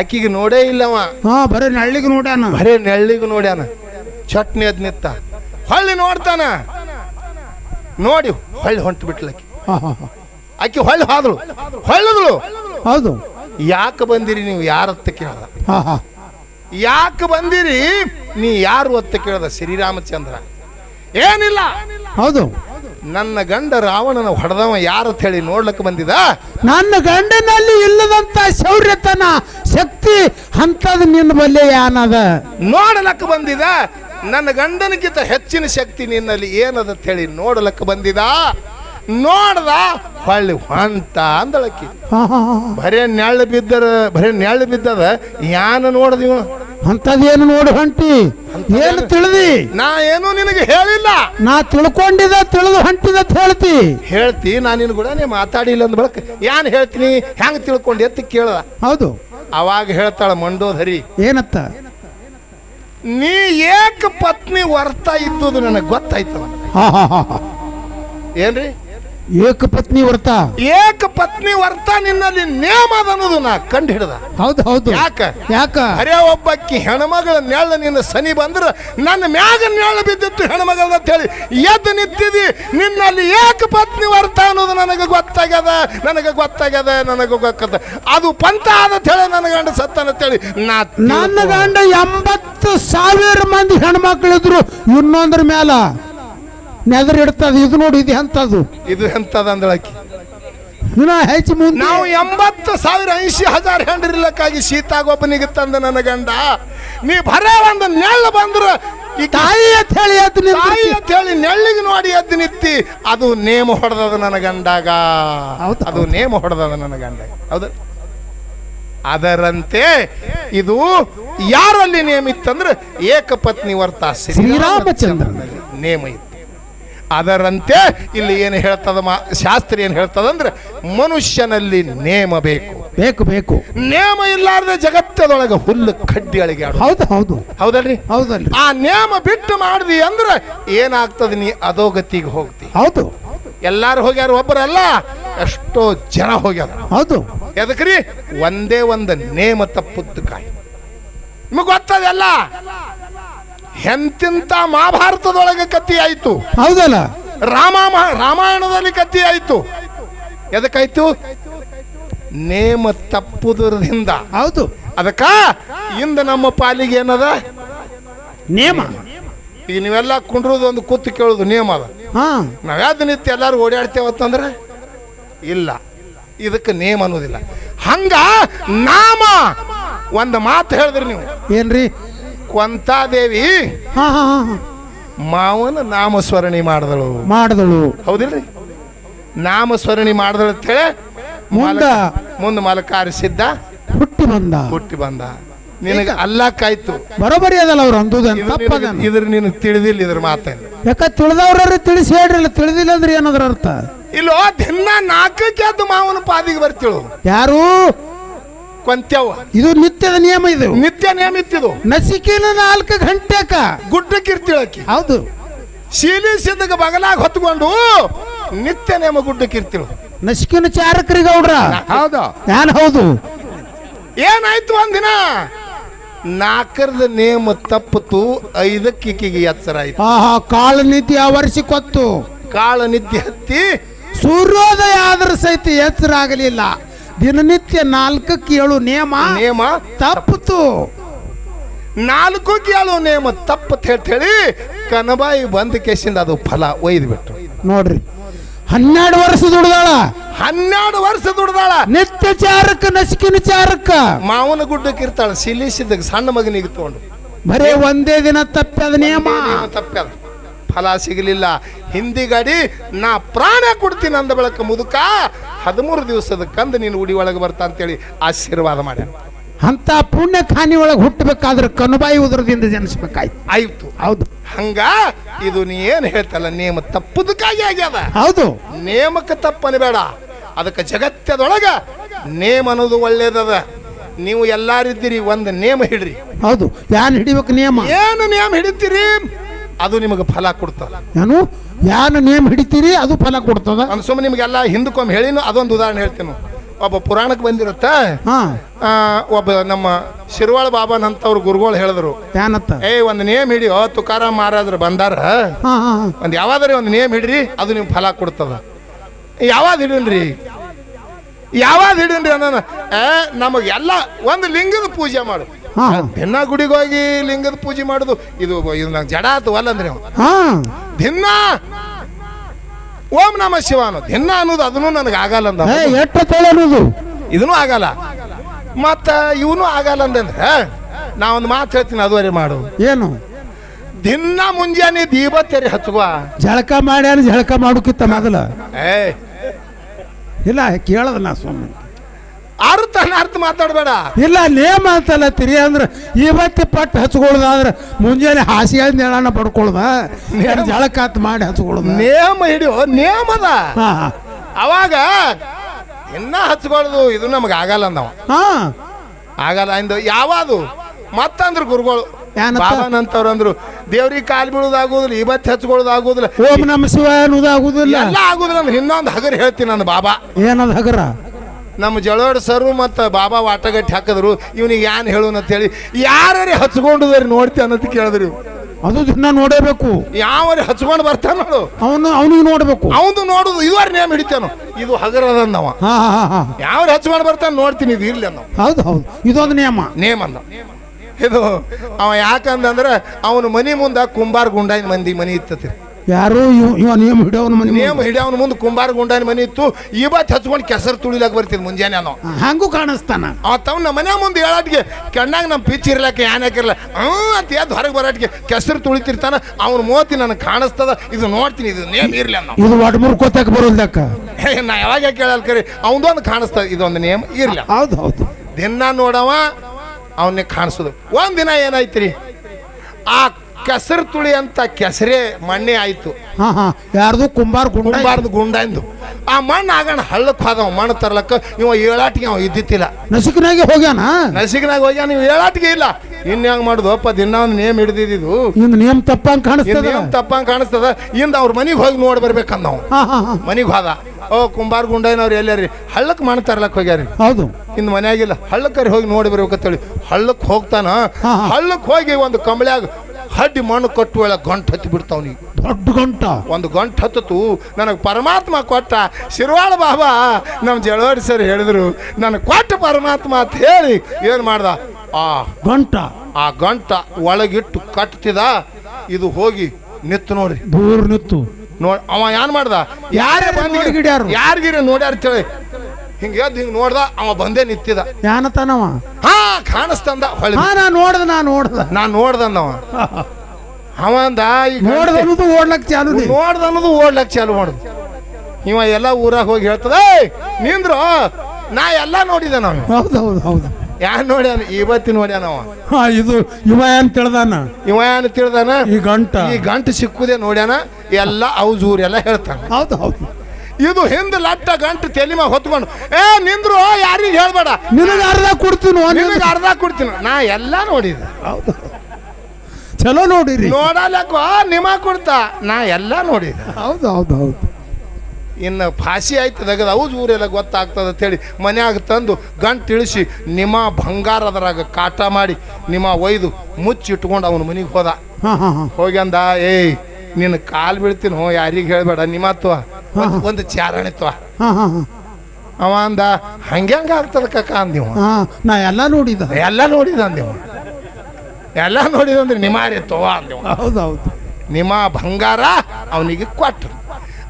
ಆಕಿಗೆ ನೋಡೇ ಇಲ್ಲವ. ಹಾ ಬರೀ ನೆಳ್ಳಿಗೆ ನೋಡ್ಯಾನ. ಬರೇ ನೆಳ್ಳಿಗೆ ನೋಡ್ಯಾನ. ಚಟ್ನಿ ಎದ್ದು ನಿಂತ. ಹೊಳ್ಳಿ ನೋಡ್ತಾನ. ನೋಡಿ ಹೊಳ್ಳಿ ಹೊಂಟು ಬಿಟ್ಲಕ್ಕಿ. ಹಾ ಹಾ ಹಾ. ಆಕಿ ಹೊಳ್ಳಿ ಹಾದಳು ಹೊಳ್ಳದಳು ಹೌದು. ಯಾಕೆ ಬಂದಿರಿ ನೀವು ಯಾರತ್ತ ಕೇಳ್ದ. ಹಾ ಹಾ. ಯಾಕೆ ಬಂದಿರಿ ನೀ ಯಾರು ಅಂತ ಕೇಳ್ದ ಶ್ರೀರಾಮಚಂದ್ರ. ಏನಿಲ್ಲ. ಹೌದು. ನನ್ನ ಗಂಡ ರಾವಣನ ಹೊಡೆದವ ಅಂತ ಹೇಳಿ ನೋಡ್ಲಕ್ಕೆ ಬಂದಿದ? ನನ್ನ ಗಂಡನಲ್ಲಿ ಇಲ್ಲದಂತ ಶೌರ್ಯತನ ಶಕ್ತಿ ಅಂತದ್ ನಿನ್ನ ಬಲ್ಲೆ ಯಾನದ? ನೋಡಲಕ್ಕೆ ಬಂದಿದ. ನನ್ನ ಗಂಡನಕ್ಕಿಂತ ಹೆಚ್ಚಿನ ಶಕ್ತಿ ನಿನ್ನಲ್ಲಿ ಏನದ ಹೇಳಿ ನೋಡಲಕ್ಕೆ ಬಂದಿದ? ನೋಡ್ದ ಹೊಳ್ಳಿ ಹೊಂಟ ಅಂದಳಕ್ಕಿ. ಬರೇ ನೆಳ್ಳು ಬಿದ್ದರ ಬರೇ ನೆಳ್ಳು ಬಿದ್ದದ ಯಾನ ನೋಡ್ದಿವ ಅಂತದೇನು ನೋಡು ಹೊಂಟಿ ಏನು ತಿಳಿದಿ? ನಾ ಏನು ನಿನಗೆ ಹೇಳಿಲ್ಲ. ನಾ ತಿಳ್ಕೊಂಡಿದ ತಿಳಿದು ಹೊಂಟಿದ ಅಂತ ಹೇಳ್ತಿ. ಹೇಳ್ತಿ ನಾ ನಿನ್ ಕೂಡ ಮಾತಾಡಿಲ್ಲ ಅಂದ ಬಳಕ. ಯಾನ್ ಹೇಳ್ತೀನಿ ಹೆಂಗ್ ತಿಳ್ಕೊಂಡಿ ಅಂತ ಕೇಳ್ದ. ಹೌದು. ಅವಾಗ ಹೇಳ್ತಾಳ ಮಂಡೋಧರಿ ಏನತ್ತ? ನೀ ಏಕ ಪತ್ನಿ ವರ್ತಾ ಇದ್ದುದು ನನಗೆ ಗೊತ್ತಾಯ್ತವ. ಏನ್ರಿ ಏಕ ಪತ್ನಿ ಏಕಪತ್ನಿ ಏಕ ಪತ್ನಿ ವರ್ತ ನಿನ್ನಲ್ಲಿ ನೇಮ ಅದ ಅನ್ನೋದು ನಾ ಕಂಡು ಹಿಡ್ದ. ಹೌದು ಹೌದು. ಯಾಕ? ಯಾಕ? ಅರೆ ಒಬ್ಬಕ್ಕಿ ಹೆಣ್ಮಗಳ ನೆಳ್ಳ ನಿನ್ನ ಸನಿ ಬಂದ್ರ ನನ್ನ ಮ್ಯಾಗ ನೆಳ್ಳ ಬಿದ್ದಿತ್ತು ಹೆಣ್ಮಗಳ ಅಂತ ಹೇಳಿ. ಎದ್ದು ನಿಂತಿದಿ ನಿನ್ನಲ್ಲಿ ಏಕ ಪತ್ನಿ ವರ್ತ ಅನ್ನೋದು ನನಗೆ ಗೊತ್ತಾಗ್ಯದ ನನಗೆ ಗೊತ್ತಾಗ್ಯದ ನನಗೆ ಗೊತ್ತದ ಅದು ಪಂತ ಆದ ಹೇಳಿ ನನ್ನ ಗಂಡ ಅಂತ ಹೇಳಿ ನಾ ನನ್ನ ಗಂಡ ಎಂಬತ್ತು ಸಾವಿರ ಮಂದಿ ಹೆಣ್ಮಕ್ಳಿದ್ರು ಇನ್ನೊಂದ್ರ ಮ್ಯಾಲ. ನೆದರ್ ಇಡ್ತದ ಇದು ನೋಡಿ ಇದು ಎಂತದು? ಇದು ಎಂತದ ಅಂದಳಕಿ ಇನ್ನ ಹೆಚ್ಚು ಮುಂದೆ ನಾವು ಎಂಬತ್ತು ಸಾವಿರ ಐಶಿ ಹಜಾರ್ ಹೆಂಡ್ರಿಲಕ್ಕಾಗಿ ಶೀತಾಗೊಬ್ಬನಿಗೆ ತಂದ ನನ್ನ ಗಂಡ. ನೀ ಬರೇ ಒಂದು ನೆಳ್ಳು ಬಂದ್ರು ಈ ತಾಯಿ ಅಂತ ಹೇಳಿ ಎದ್ದು ತಾಯಿ ನಿಂತ್ಬಿಡ್ತಿ. ಅಂತ ಹೇಳಿ ನೆಳ್ಳಿಗೆ ನೋಡಿ ಎದ್ದು ನಿತ್ತಿ ಅದು ನೇಮ ಹೊಡೆದದ ನನ್ನ ಗಂಡಾಗ. ಹೌದು, ಅದು ನೇಮ ಹೊಡೆದದ ನನ್ನ ಗಂಡಾಗ ಹೌದು. ಅದರಂತೆ ಇದು ಯಾರಲ್ಲಿ ನೇಮ ಇತ್ತಂದ್ರೆ ಏಕಪತ್ನಿ ವರ್ತ ಶ್ರೀರಾಮಚಂದ್ರನಲ್ಲಿ. ನೇಮ ಇತ್ತು ಅದರಂತೆ ಇಲ್ಲಿ ಏನು ಹೇಳ್ತದ ಮಾ ಶಾಸ್ತ್ರ ಏನು ಹೇಳ್ತದಂದ್ರೆ ಮನುಷ್ಯನಲ್ಲಿ ನೇಮ ಬೇಕು. ಬೇಕು ಬೇಕು. ನೇಮ ಇಲ್ಲಾರ್ದ ಜಗತ್ತದೊಳಗೆ ಹುಲ್ಲು ಕಡ್ಡಿ ಅಳಿಗೆ ಹೌದು ಹೌದು. ಹೌದಲ್ರಿ? ಹೌದಲ್ರಿ. ಆ ನೇಮ ಬಿಟ್ಟು ಮಾಡ್ದಿ ಅಂದ್ರೆ ಏನಾಗ್ತದೆ ನೀ ಅಧೋಗತಿಗೆ ಹೋಗ್ತಿ. ಹೌದು. ಎಲ್ಲಾರು ಹೋಗ್ಯಾರ ಒಬ್ಬರಲ್ಲ ಎಷ್ಟೋ ಜನ ಹೋಗ್ಯಾರ. ಹೌದು. ಎದಕ್ರಿ? ಒಂದೇ ಒಂದು ನೇಮ ತಪ್ಪುದ್ದು ಕಾಯಿ. ನಿಮಗೆ ಗೊತ್ತದೆಲ್ಲ? ಎಂತಿಂತ ಮಹಾಭಾರತದೊಳಗೆ ಕತ್ತಿ ಆಯ್ತು? ಹೌದಲ್ಲ? ರಾಮ ರಾಮಾಯಣದಲ್ಲಿ ಕತ್ತಿ ಆಯ್ತು. ಎದಕ್ಕಾಯ್ತು? ನೇಮ ತಪ್ಪುದರಿಂದ ಹೌದು. ಅದಕ್ಕ ಇಂದ ನಮ್ಮ ಪಾಲಿಗೆ ಏನದ? ನೇಮ. ಈಗ ನೀವೆಲ್ಲ ಕುಂಡ್ರದು ಒಂದು ಕೂತು ಕೇಳೋದು ನೇಮ ಅದ. ಹಾ. ಯಾವ್ದು ನಿತ್ಯ ಎಲ್ಲರೂ ಓಡಾಡ್ತೇವತ್ತಂದ್ರೆ ಇಲ್ಲ. ಇದಕ್ಕೆ ನೇಮ ಅನ್ನೋದಿಲ್ಲ. ಹಂಗ ನಾಮ. ಒಂದು ಮಾತು ಹೇಳಿದ್ರಿ ನೀವು. ಏನ್ರಿ? ಕೊಂತಾದೇವಿ ಹಾ ಹಾ ಹಾ. ಮಾವನ ನಾಮಸ್ಮರಣಿ ಮಾಡಿದಳು. ಮಾಡಿದಳು. ಹೌದಿಲ್ರಿ? ನಾಮಸ್ಮರಣಿ ಮಾಡಿದಳು ಅಂತೇಳಿ ಮುಂದ. ಮುಂದೆ ಮಲಕಾರಿಸಿದ್ದ. ಹುಟ್ಟಿ ಬಂದ. ಹುಟ್ಟಿ ಬಂದ. ನಿನಗೆ ಅಲ್ಲಕ್ಕಾಯ್ತು ಬರೋಬರಿ ಅದಲ್ಲ ಅವ್ರು ಅಂದುದನ್ ಇದ್ರ ನಿನಗೆ- ನೀನು ತಿಳಿದಿಲ್ಲ ಇದ್ರ ಮಾತೇನು ಯಾಕ ತಿಳಿದವ್ರ ತಿಳಿಸಿ ಹೇಳ್ರಲ್ಲ ತಿಳಿದಿಲ್ಲ ಅಂದ್ರೆ ಏನದ್ರ ಅರ್ಥ? ಇಲ್ಲೋ ದಿನ ನಾಲ್ಕಕ್ಕೆ ಎದ್ದು ಮಾವನ ಪಾದಿಗೆ ಬರ್ತಿಳು. ಯಾರು? ಕೊಂತ್ಯವ. ಇದು ನಿತ್ಯದ ನಿಯಮ ಇದು. ನಿತ್ಯ ನಿಯಮ ಇತ್ತಿದು ನಸಿಕಿನ ನಾಲ್ಕು ಗಂಟೆಕ ಗುಡ್ಡಕ್ಕಿರ್ತಿಳಕಿ ಹೌದು. ಶೀಲಿ ಸಿದ್ಧಗ ಬಗಲಾಗ ಹೊತ್ಕೊಂಡು ನಿತ್ಯ ನೇಮ ಗುಡ್ಡಕ್ಕಿರ್ತಿಳು ನಸಿಕಿನ ಚಾರಕರಿ ಗೌಡ್ರ. ಹೌದು. ನಾನು ಹೌದು. ಏನಾಯ್ತು ಒಂದಿನ? ನಾಲ್ಕರದ ನೇಮ ತಪ್ಪಿತು ಐದಕ್ಕೆ ಈಕಿಗೆ ಎಚ್ಚರ ಆಯ್ತು. ಆಹಾ ಕಾಳ ನಿತ್ಯ ಕೊತ್ತು. ಕಾಳ ನಿದ್ದೆ ಹತ್ತಿ ಸೂರ್ಯೋದಯ ಆದ್ರ ಸಹಿತ ಎಚ್ಚರ ಆಗಲಿಲ್ಲ. ದಿನನಿತ್ಯ ನಾಲ್ಕು ಕೇಳು ನೇಮ ನಿಯಮ ತಪ್ಪಿತು ನಾಲ್ಕು ಕೇಳು ನೇಮ ತಪ್ಪತ್ ಹೇಳ್ತ ಹೇಳಿ ಕನಬಾಯಿ ಬಂದ ಕೇಸಿಂದ ಅದು ಫಲ ಒಯ್ದು ಬಿಟ್ಟು ನೋಡ್ರಿ ಹನ್ನೆರಡು ವರ್ಷ ದುಡ್ದಾಳ. ಹನ್ನೆರಡು ವರ್ಷ ದುಡ್ದಾಳ. ನಿತ್ಯ ಚಾರಕ ನಸಿಕಿನ ಚಾರಕ ಮಾವನ ಗುಡ್ಡಕ್ಕೆ ಇರ್ತಾಳ ಸಿಲಿಸಿದ್ದ ಸಣ್ಣ ಮಗನಿಗೆ ತಗೊಂಡು. ಬರೇ ಒಂದೇ ದಿನ ತಪ್ಪದ ನಿಯಮ ನೇಮ. ತಪ್ಪ್ಯಾದ ಫಲ ಸಿಗಲಿಲ್ಲ ಹಿಂದಿಗಡಿ ನಾ ಪ್ರಾಣ ಕೊಡ್ತೀನಿ ಅಂದ ಬೆಳಕ ಮುದುಕ ಹದಿಮೂರು ದಿವಸದ ಕಂದು ನೀನು ಉಡಿ ಒಳಗೆ ಬರ್ತಾ ಅಂತೇಳಿ ಆಶೀರ್ವಾದ ಮಾಡ್ಯಾನ. ಅಂತ ಪುಣ್ಯ ಖಾನಿ ಒಳಗೆ ಹುಟ್ಟಬೇಕಾದ್ರೆ ಕನುಬಾಯಿ ಉದರದಿಂದ ಜನಿಸ್ಬೇಕಾಯ್ತು. ಆಯ್ತು. ಹೌದು. ಹಂಗ ಇದು ನೀ ಏನು ಹೇಳ್ತಲ್ಲ ನೇಮ ತಪ್ಪುದಕ್ಕಾಗಿ ಆಗ್ಯದ. ಹೌದು. ನೇಮಕ್ಕೆ ತಪ್ಪನೆ ಬೇಡ. ಅದಕ್ಕೆ ಜಗತ್ತದೊಳಗ ನೇಮ ಅನ್ನೋದು ಒಳ್ಳೇದದ. ನೀವು ಎಲ್ಲಾರಿದ್ದೀರಿ ಒಂದು ನೇಮ ಹಿಡ್ರಿ. ಹೌದು. ಯಾನ್ ಹಿಡಿಬೇಕು ನಿಯಮ ಏನು ನೇಮ ಹಿಡಿತೀರಿ? ಅದು ನಿಮಗೆ ಫಲ ಕೊಡ್ತದ. ಏನು? ಯಾನ ನೇಮ್ ಹಿಡಿತೀರಿ ಅದು ಫಲ ಕೊಡ್ತದ. ನಾನು ಸುಮ್ಮನೆ ನಿಮಗೆಲ್ಲ ಹಿಂದಕ್ಕೊಮ್ಮೆ ಹೇಳಿನೂ ಅದೊಂದು ಉದಾಹರಣೆ ಹೇಳ್ತೀನಿ. ಒಬ್ಬ ಪುರಾಣಕ್ಕೆ ಬಂದಿರುತ್ತ ಹಾ. ಆ, ಒಬ್ಬ ನಮ್ಮ ಶಿರ್ವಾಳ ಬಾಬನ್ ಅಂತವ್ರು ಗುರುಗಳು ಹೇಳಿದ್ರು ಏ ಒಂದು ನೇಮ್ ಹಿಡಿಯೋ ತುಕಾರಾಮ್ ಮಹಾರಾಜರು ಬಂದಾರ? ಹಾ ಹಾ ಹಾ. ಒಂದು ಯಾವಾದ್ರೆ ಒಂದು ನೇಮ್ ಹಿಡ್ರಿ ಅದು ನಿಮ್ಗೆ ಫಲ ಕೊಡ್ತದ. ಯಾವಾಗ ಹಿಡೀನ್ರಿ ಯಾವಾಗ ಹಿಡೀನ್ರಿ ಅನ್ನ ನಮಗೆಲ್ಲ ಒಂದು ಲಿಂಗದ ಪೂಜೆ ಮಾಡು. ಹಾ. ದಿನ ಗುಡಿಗೆ ಹೋಗಿ ಲಿಂಗದ ಪೂಜೆ ಮಾಡುದು. ಇದು ಇದು ನಂಗೆ ಜಡ ಆತು ಅಲ್ಲಂದ್ರೆ ಹಾ. ದಿನ ಓಂ ನಮ ಶಿವ ಅನ್ನೋದು ದಿನ ಅನ್ನೋದು ಅದನ್ನು ನನಗೆ ಆಗಲ್ಲ ಅಂದ ಎಟ್ಟ ತೊಳೋದು ಇದನ್ನು ಆಗಲ್ಲ. ಮತ್ತ ಇವನು ಆಗಲ್ಲ ಅಂದ್ರೆ ನಾ ಒಂದು ಮಾತು ಹೇಳ್ತೀನಿ ಅದುವರೆ ಮಾಡು. ಏನು? ದಿನ ಮುಂಜಾನೆ ದೀಪ ತೆರೆ ಹಚ್ಚುವ. ಜಳಕ ಮಾಡ್ಯಾನ ಜಳಕ ಮಾಡುಕಿತ್ತ ಮೊದಲ. ಏ. ಇಲ್ಲ ಕೇಳದ ನಾ ಸುಮ್ಮನೆ ಅರ್ಥ ಅರ್ಥ ಮಾತಾಡಬೇಡ. ಇಲ್ಲ ನೇಮ ಅಂತಲ್ಲ ತಿರಿ ಅಂದ್ರೆ ಇವತ್ತು ಪಟ್ಟು ಹಚ್ಕೊಳ್ದಾದ್ರೆ ಮುಂಜಾನೆ ಹಾಸಿಗೆ ನೆಳನ ಪಡ್ಕೊಳ್ದ ಜಳಕಾತ್ ಜಳಕ ಮಾಡಿ ಹಚ್ಕೊಳ್ಳೋದ. ನೇಮ ಹಿಡಿಯೋ ನೇಮದ ಅದ. ಅವಾಗ ಇನ್ನ ಹಚ್ಕೊಳ್ಳೋದು ಇದು ನಮಗೆ ಆಗಲ್ಲ ಅಂದವ. ಹಾ. ಆಗಲ್ಲ ಅಂದ ಯಾವಾದು? ಮತ್ತಂದ್ರು ಗುರುಗಳು? ಬಾಬಾನಂತವ್ರು ಅಂದ್ರು ದೇವ್ರಿಗೆ ಕಾಲು ಬೀಳುದಾಗುದಿಲ್ಲ ಇವತ್ತು ಹಚ್ಕೊಳ್ಳೋದಾಗುದಿಲ್ಲ. ಓಂ ನಮ ಶಿವ ಅನ್ನೋದಾಗುದಿಲ್ಲ. ಎಲ್ಲ ಆಗುದಿಲ್ಲ ಅಂದ್ರೆ ಇನ್ನೊಂದು ಹಗರ್ ಹೇಳ್ತೀನಿ ನನ್ನ ಬಾಬಾ. ಏನದು ಹಗರ? ನಮ್ಮ ಜಳೋಡ್ ಸರು ಮತ್ತು ಬಾಬಾ ವಾಟಗಟ್ಟಿ ಹಾಕಿದ್ರು ಇವನಿಗೆ ಯಾನ್ ಹೇಳೋಣ ಅಂತ ಹೇಳಿ ಯಾರೇ ಹಚ್ಕೊಂಡಿದಾರೆ ನೋಡ್ತಿ ಅನ್ನೋದು ಕೇಳಿದ್ರಿ ಅದು ದಿನ ನೋಡಬೇಕು. ಯಾವ ಹಚ್ಕೊಂಡು ಬರ್ತಾನ ನೋಡು. ಅವನು ಅವನಿಗೆ ನೋಡಬೇಕು. ಅವನು ನೋಡುದು ಇದುವರೆ ನೇಮ್ ಹಿಡಿತಾನು. ಇದು ಹಗರದಂದವ ಅಂದವ ಯಾವ್ರ ಹಚ್ಕೊಂಡು ಬರ್ತಾನೆ ನೋಡ್ತೀನಿ ಇದು ಇರ್ಲಿ ಅನ್ನೋ. ಹೌದು ಹೌದು. ಇದೊಂದು ನಿಯಮ ನೇಮ್ ಅಂದ. ಇದು ಅವ ಯಾಕಂದಂದ್ರೆ ಅವನ ಮನಿ ಮುಂದೆ ಕುಂಬಾರ ಗುಂಡಾಯಿನ ಮಂದಿ ಮನಿ ಇತ್ತತಿ ಯಾರು ಇವ ಇವ ನಿಯಮ ಹಿಡಿಯವನ ಮನೆ ಮುಂದೆ. ನೇಮ್ ಹಿಡಿಯವನ ಮುಂದೆ ಕುಂಬಾರ ಗುಂಡಾನ ಮನೆ ಇತ್ತು. ಇವತ್ತು ಹಚ್ಕೊಂಡು ಕೆಸರು ತುಳಿಲಾಕ ಬರ್ತಿದ್ ಮುಂಜಾನೆ ಅನ್ನೋ ಹಾ, ಹಂಗೂ ಕಾಣಿಸ್ತಾನ. ಅವತ್ತವ್ ನಮ್ಮ ಮನೆ ಮುಂದೆ ಹೇಳಾಟ್ಗೆ ಕಣ್ಣಾಗ ನಮ್ಮ ಪಿಚ್ ಇರ್ಲಕ್ಕ ಏನ್ ಹಾಕಿರ್ಲ ಹ್ಞೂ ಅಂತ ಎದ್ದು ಹೊರಗೆ ಬರಾಟ್ಗೆ ಕೆಸರು ತುಳಿತಿರ್ತಾನ. ಅವ್ನ ಮೋತಿ ನನಗೆ ಕಾಣಿಸ್ತದ. ಇದು ನೋಡ್ತೀನಿ ಇದು ನೇಮ್ ಇರ್ಲಿ ಅನ್ನೋ. ಇದು ಒಡ್ಮೂರ್ ಕೋತಕ್ ಬರೋದಕ್ಕ ಹೇ, ನಾ ಯಾವಾಗ ಕೇಳಲ್ ಕರಿ. ಅವನದೊಂದು ಕಾಣಿಸ್ತದ ಇದೊಂದು ನೇಮ್ ಇರ್ಲಿ. ಹೌದು ಹೌದು. ದಿನ ನೋಡವ ಅವನ್ನೇ ಕಾಣಿಸೋದು. ಒಂದಿನ ರೀ ಆ ಕೆಸರು ತುಳಿ ಅಂತ ಕೆಸರೇ ಮಣ್ಣೆ ಆಯ್ತು. ಹಾ ಹಾ. ಯಾರ್ದು? ಕುಂಬಾರ್ ಗುಂಡ ಕುಂಬಾರ್ದು ಗುಂಡಂದು ಆ ಮಣ್ಣು ಆಗೋಣ ಹಳ್ಳಕ್ಕೆ ಹೋದವ ಮಣ್ಣು ತರ್ಲಕ್ಕ ಇವ ಏಳಾಟಿಗೆ ಅವ ಇದ್ದಿತ್ತಿಲ್ಲ. ನಸುಕಿನಾಗೆ ಹೋಗ್ಯಾನ? ನಸಿಕನಾಗ ಹೋಗ್ಯ ನೀವು ಏಳಾಟಿಗೆ ಇಲ್ಲ. ಇನ್ ಹೆಂಗ್ ಮಾಡುದು? ಅಪ್ಪ ದಿನ ಒಂದು ನೇಮ್ ಹಿಡಿದಿದ್ದು ನೇಮ್ ನಿಯಮ ತಪ್ಪಂಗ್ ಕಾಣಿಸ್ತದ? ನೇಮ್ ತಪ್ಪಂಗ್ ಕಾಣಿಸ್ತದ. ಇಂದ ಅವ್ರ ಮನೆಗೆ ಹೋಗಿ ನೋಡಿ ಬರ್ಬೇಕಂದ ಹಾ ಹಾ ಹಾ. ಮನಿಗೆ ಹೋದ. ಓ ಕುಂಬಾರ್ ಗುಂಡಯ್ಯನವ್ರು ಎಲ್ಲಾರಿ ಹಳ್ಳಕ್ಕೆ ಮಣ್ಣು ತರ್ಲಕ್ ಹೋಗ್ಯಾರಿ. ಹೌದು. ಇನ್ನು ಮನೆಯಾಗಿಲ್ಲ ಹಳ್ಳಕ್ಕರಿ ಹೋಗಿ ನೋಡಿ ಬರ್ಬೇಕಂತೇಳಿ. ಹಳ್ಳಕ್ಕೆ ಹೋಗ್ತಾನ. ಹಳ್ಳಕ್ಕೆ ಹೋಗಿ ಒಂದು ಕಂಬಳ್ಯಾಗ ಹಡ್ಡಿ ಮಣ್ಣು ಕೊಟ್ಟು ಒಳಗೆ ಗಂಟು ಹತ್ತಿ ಬಿಡ್ತಾವನಿ ದೊಡ್ಡ ಗಂಟ. ಒಂದು ಗಂಟು ಹತ್ತಿತು ನನಗೆ ಪರಮಾತ್ಮ ಕೊಟ್ಟ. ಶಿರ್ವಾಳ ಬಾಬಾ ನಮ್ಮ ಜಳವಾಡಿ ಸರ್ ಹೇಳಿದ್ರು ನನಗೆ ಕೊಟ್ಟ ಪರಮಾತ್ಮ ಅಂತ ಹೇಳಿ. ಏನು ಮಾಡ್ದ? ಆ ಗಂಟ. ಆ ಗಂಟ ಒಳಗಿಟ್ಟು ಕಟ್ತಿದ. ಇದು ಹೋಗಿ ನಿತ್ತು ನೋಡ್ರಿ. ದೂರ ನಿತ್ತು ನೋಡ್ ಅವ ಏನ್ ಮಾಡ್ದ? ಯಾರೇ ಬಂದ್? ಯಾರಿಗಿರ ನೋಡ್ಯಾರ ತಿಳಿ ಹಿಂಗ ಎದ್ದು ಹಿಂಗ್ ನೋಡ್ದ ಅವ ಬಂದೇ ನಿಂತಿದ. ಯಾನತನವ ಹಾ ಕಾಣಿಸ್ತಂದ ಹೊಳೆ ಹಾ ನಾ ನೋಡ್ದ ನಾ ನೋಡ್ದ. ನಾನ್ ನೋಡ್ದಂದವ. ಅವ ಅಂದ ಈಗ ನೋಡ್ದ ಅನ್ನೋದು ಓಡ್ಲಕ್ ಚಾಲು ನೀ. ನೋಡ್ದ ಅನ್ನೋದು ಓಡ್ಲಕ್ ಚಾಲು ಮಾಡುದು. ಇವ ಎಲ್ಲ ಊರಾಗ ಹೋಗಿ ಹೇಳ್ತದ "ಏಯ್, ನಿಂದ್ರು ನಾ ಎಲ್ಲ ನೋಡಿದೆ ನಾವು ಹೌದು ಹೌದು ಹೌದು. ಯಾನ್ ನೋಡ್ಯಾನ? ಇವತ್ತಿ ಅವ ಹಾ ಇದು ಇವ ಏನ್ ತಿಳ್ದಾನ? ಇವ ಏನ್ ತಿಳ್ದಾನ? ಈ ಗಂಟ. ಈ ಗಂಟು ಸಿಕ್ಕುದೇ ನೋಡ್ಯಾನ ಎಲ್ಲ ಔಜೂರೆಲ್ಲ ಎಲ್ಲ ಹೇಳ್ತಾನ. ಹೌದು ಹೌದು. ಇದು ಹಿಂದ ಲಟ್ಟ ಗಂಟು ತೆಲಿಮ ಹೊತ್ಕೊಂಡು ಏ ನಿಂದ್ರು ಯಾರಿಗೆ ಹೇಳ್ಬೇಡ. ನಿನಗೆ ಅರ್ಧ ಕೊಡ್ತೀನಿ ನಿನಗೆ ಅರ್ಧ ಕೊಡ್ತೀನಿ. ನಾ ಎಲ್ಲ ನೋಡಿದೆ. ಹೌದು. ಚಲೋ ನೋಡಿರಿ. ನೋಡಲಕ್ಕ ನಿಮ ಕೊಡ್ತಾ. ನಾ ಎಲ್ಲ ನೋಡಿದೆ. ಹೌದು ಹೌದು ಹೌದು. ಇನ್ನು ಫಾಸಿ ಆಯ್ತು ತೆಗೆದು ಅವು ಊರೆಲ್ಲ ಗೊತ್ತಾಗ್ತದೆ ಅಂತೇಳಿ ಮನ್ಯಾಗ ತಂದು ಗಂಟು ತಿಳಿಸಿ ನಿಮ್ಮ ಬಂಗಾರದ್ರಾಗ ಕಾಟ ಮಾಡಿ ನಿಮ್ಮ ಒಯ್ದು ಮುಚ್ಚಿ ಇಟ್ಕೊಂಡು ಅವನ ಮನೆಗೆ ಹೋದ. ಹೋಗ್ಯಂದ ಏಯ್ ನಿನ್ನ ಕಾಲು ಬೀಳ್ತೀನಿ ಹೋ ಯಾರಿಗೆ ಹೇಳ್ಬೇಡ ನಿಮ್ಮತ್ವ. ಒಂದು ಚಾರಣಿತ್ವ ಅವ ಅಂದ ಹಂಗ್ಯಾಂಗ ಆಗ್ತದ ಕಕ್ಕ ಅಂದಿವ ನಾ ಎಲ್ಲ ನೋಡಿದ. ಎಲ್ಲ ನೋಡಿದ ಅಂದಿವ ಎಲ್ಲ ನೋಡಿದಂದ್ರೆ ನಿಮಾರಿ ತೋ ಅಂದಿವ ಹೌದೌದು. ಹೌದು ನಿಮ್ಮ ಬಂಗಾರ ಅವನಿಗೆ ಕೊಟ್ಟರು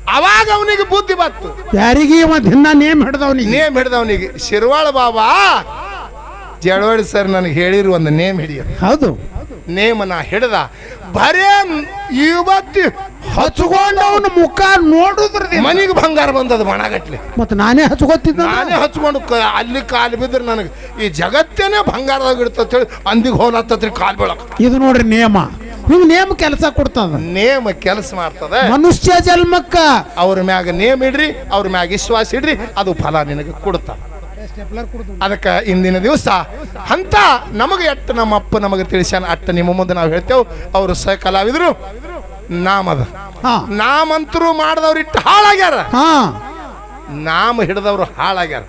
ಅವಾಗ ಅವನಿಗೆ ಬುದ್ಧಿ ಬತ್ತು ಯಾರಿಗೆ ನೇಮ್ ಹಿಡ್ದವನಿಗೆ? ನೇಮ್ ಹಿಡ್ದವನಿಗೆ ಶಿರ್ವಾಳ ಬಾಬಾ ಜಳವಡಿ ಸರ್ ನನಗೆ ಹೇಳಿರು ಒಂದು ನೇಮ್ ಹಿಡಿಯ. ಹೌದು. ನೇಮ ನಾ ಹಿಡ್ದ. ಬರೇ ಇವತ್ತು ಹಚ್ಕೊಂಡವನ ಮುಖ ನೋಡಿದ್ರ ಮನಿಗೆ ಬಂಗಾರ ಬಂದದ ಮಣಗಟ್ಲೆ. ಮತ್ತೆ ನಾನೇ ಹಚ್ಕೊತಿದ್ದೆ ನಾನೇ ಹಚ್ಕೊಂಡು ಅಲ್ಲಿ ಕಾಲು ಬಿದ್ರೆ ನನಗೆ ಈ ಜಗತ್ತೇನೆ ಬಂಗಾರದಾಗ ಇಡ್ತತ್ ಹೇಳಿ ಅಂದಿಗೆ ಹೋಲತ್ತತ್ರಿ ಕಾಲು ಬೆಳಕ. ಇದು ನೋಡ್ರಿ ನಿಯಮ ನಿಮ್ಗೆ ನೇಮ ಕೆಲಸ ಕೊಡ್ತದ? ನೇಮ ಕೆಲಸ ಮಾಡ್ತದ. ಮನುಷ್ಯ ಜನ್ಮಕ್ಕ. ಅವ್ರ ಮ್ಯಾಗ ನೇಮ್ ಇಡ್ರಿ ಅವ್ರ ಮ್ಯಾಗ ವಿಶ್ವಾಸ ಇಡ್ರಿ ಅದು ಫಲ ನಿನಗೆ ಕೊಡ್ತಾವ ಅದಕ್ಕೆ ಇಂದಿನ ದಿವಸ ಅಂತ ನಮಗೆ ಎಟ್ಟ ನಮ್ಮ ಅಪ್ಪ ನಮಗೆ ತಿಳಿಸ್ಯಾನ ಅಟ್ಟ ನಿಮ್ಮ ಮುಂದೆ ನಾವು ಹೇಳ್ತೇವೆ ಅವರು ಸಹ ಕಲಾವಿದರು ನಾಮದ. ಹಾ. ನಾಮಂತರು ಮಾಡಿದವ್ರು ಇಟ್ಟು ಹಾಳಾಗ್ಯಾರ. ಹಾ. ನಾಮ ಹಿಡಿದವ್ರು ಹಾಳಾಗ್ಯಾರ.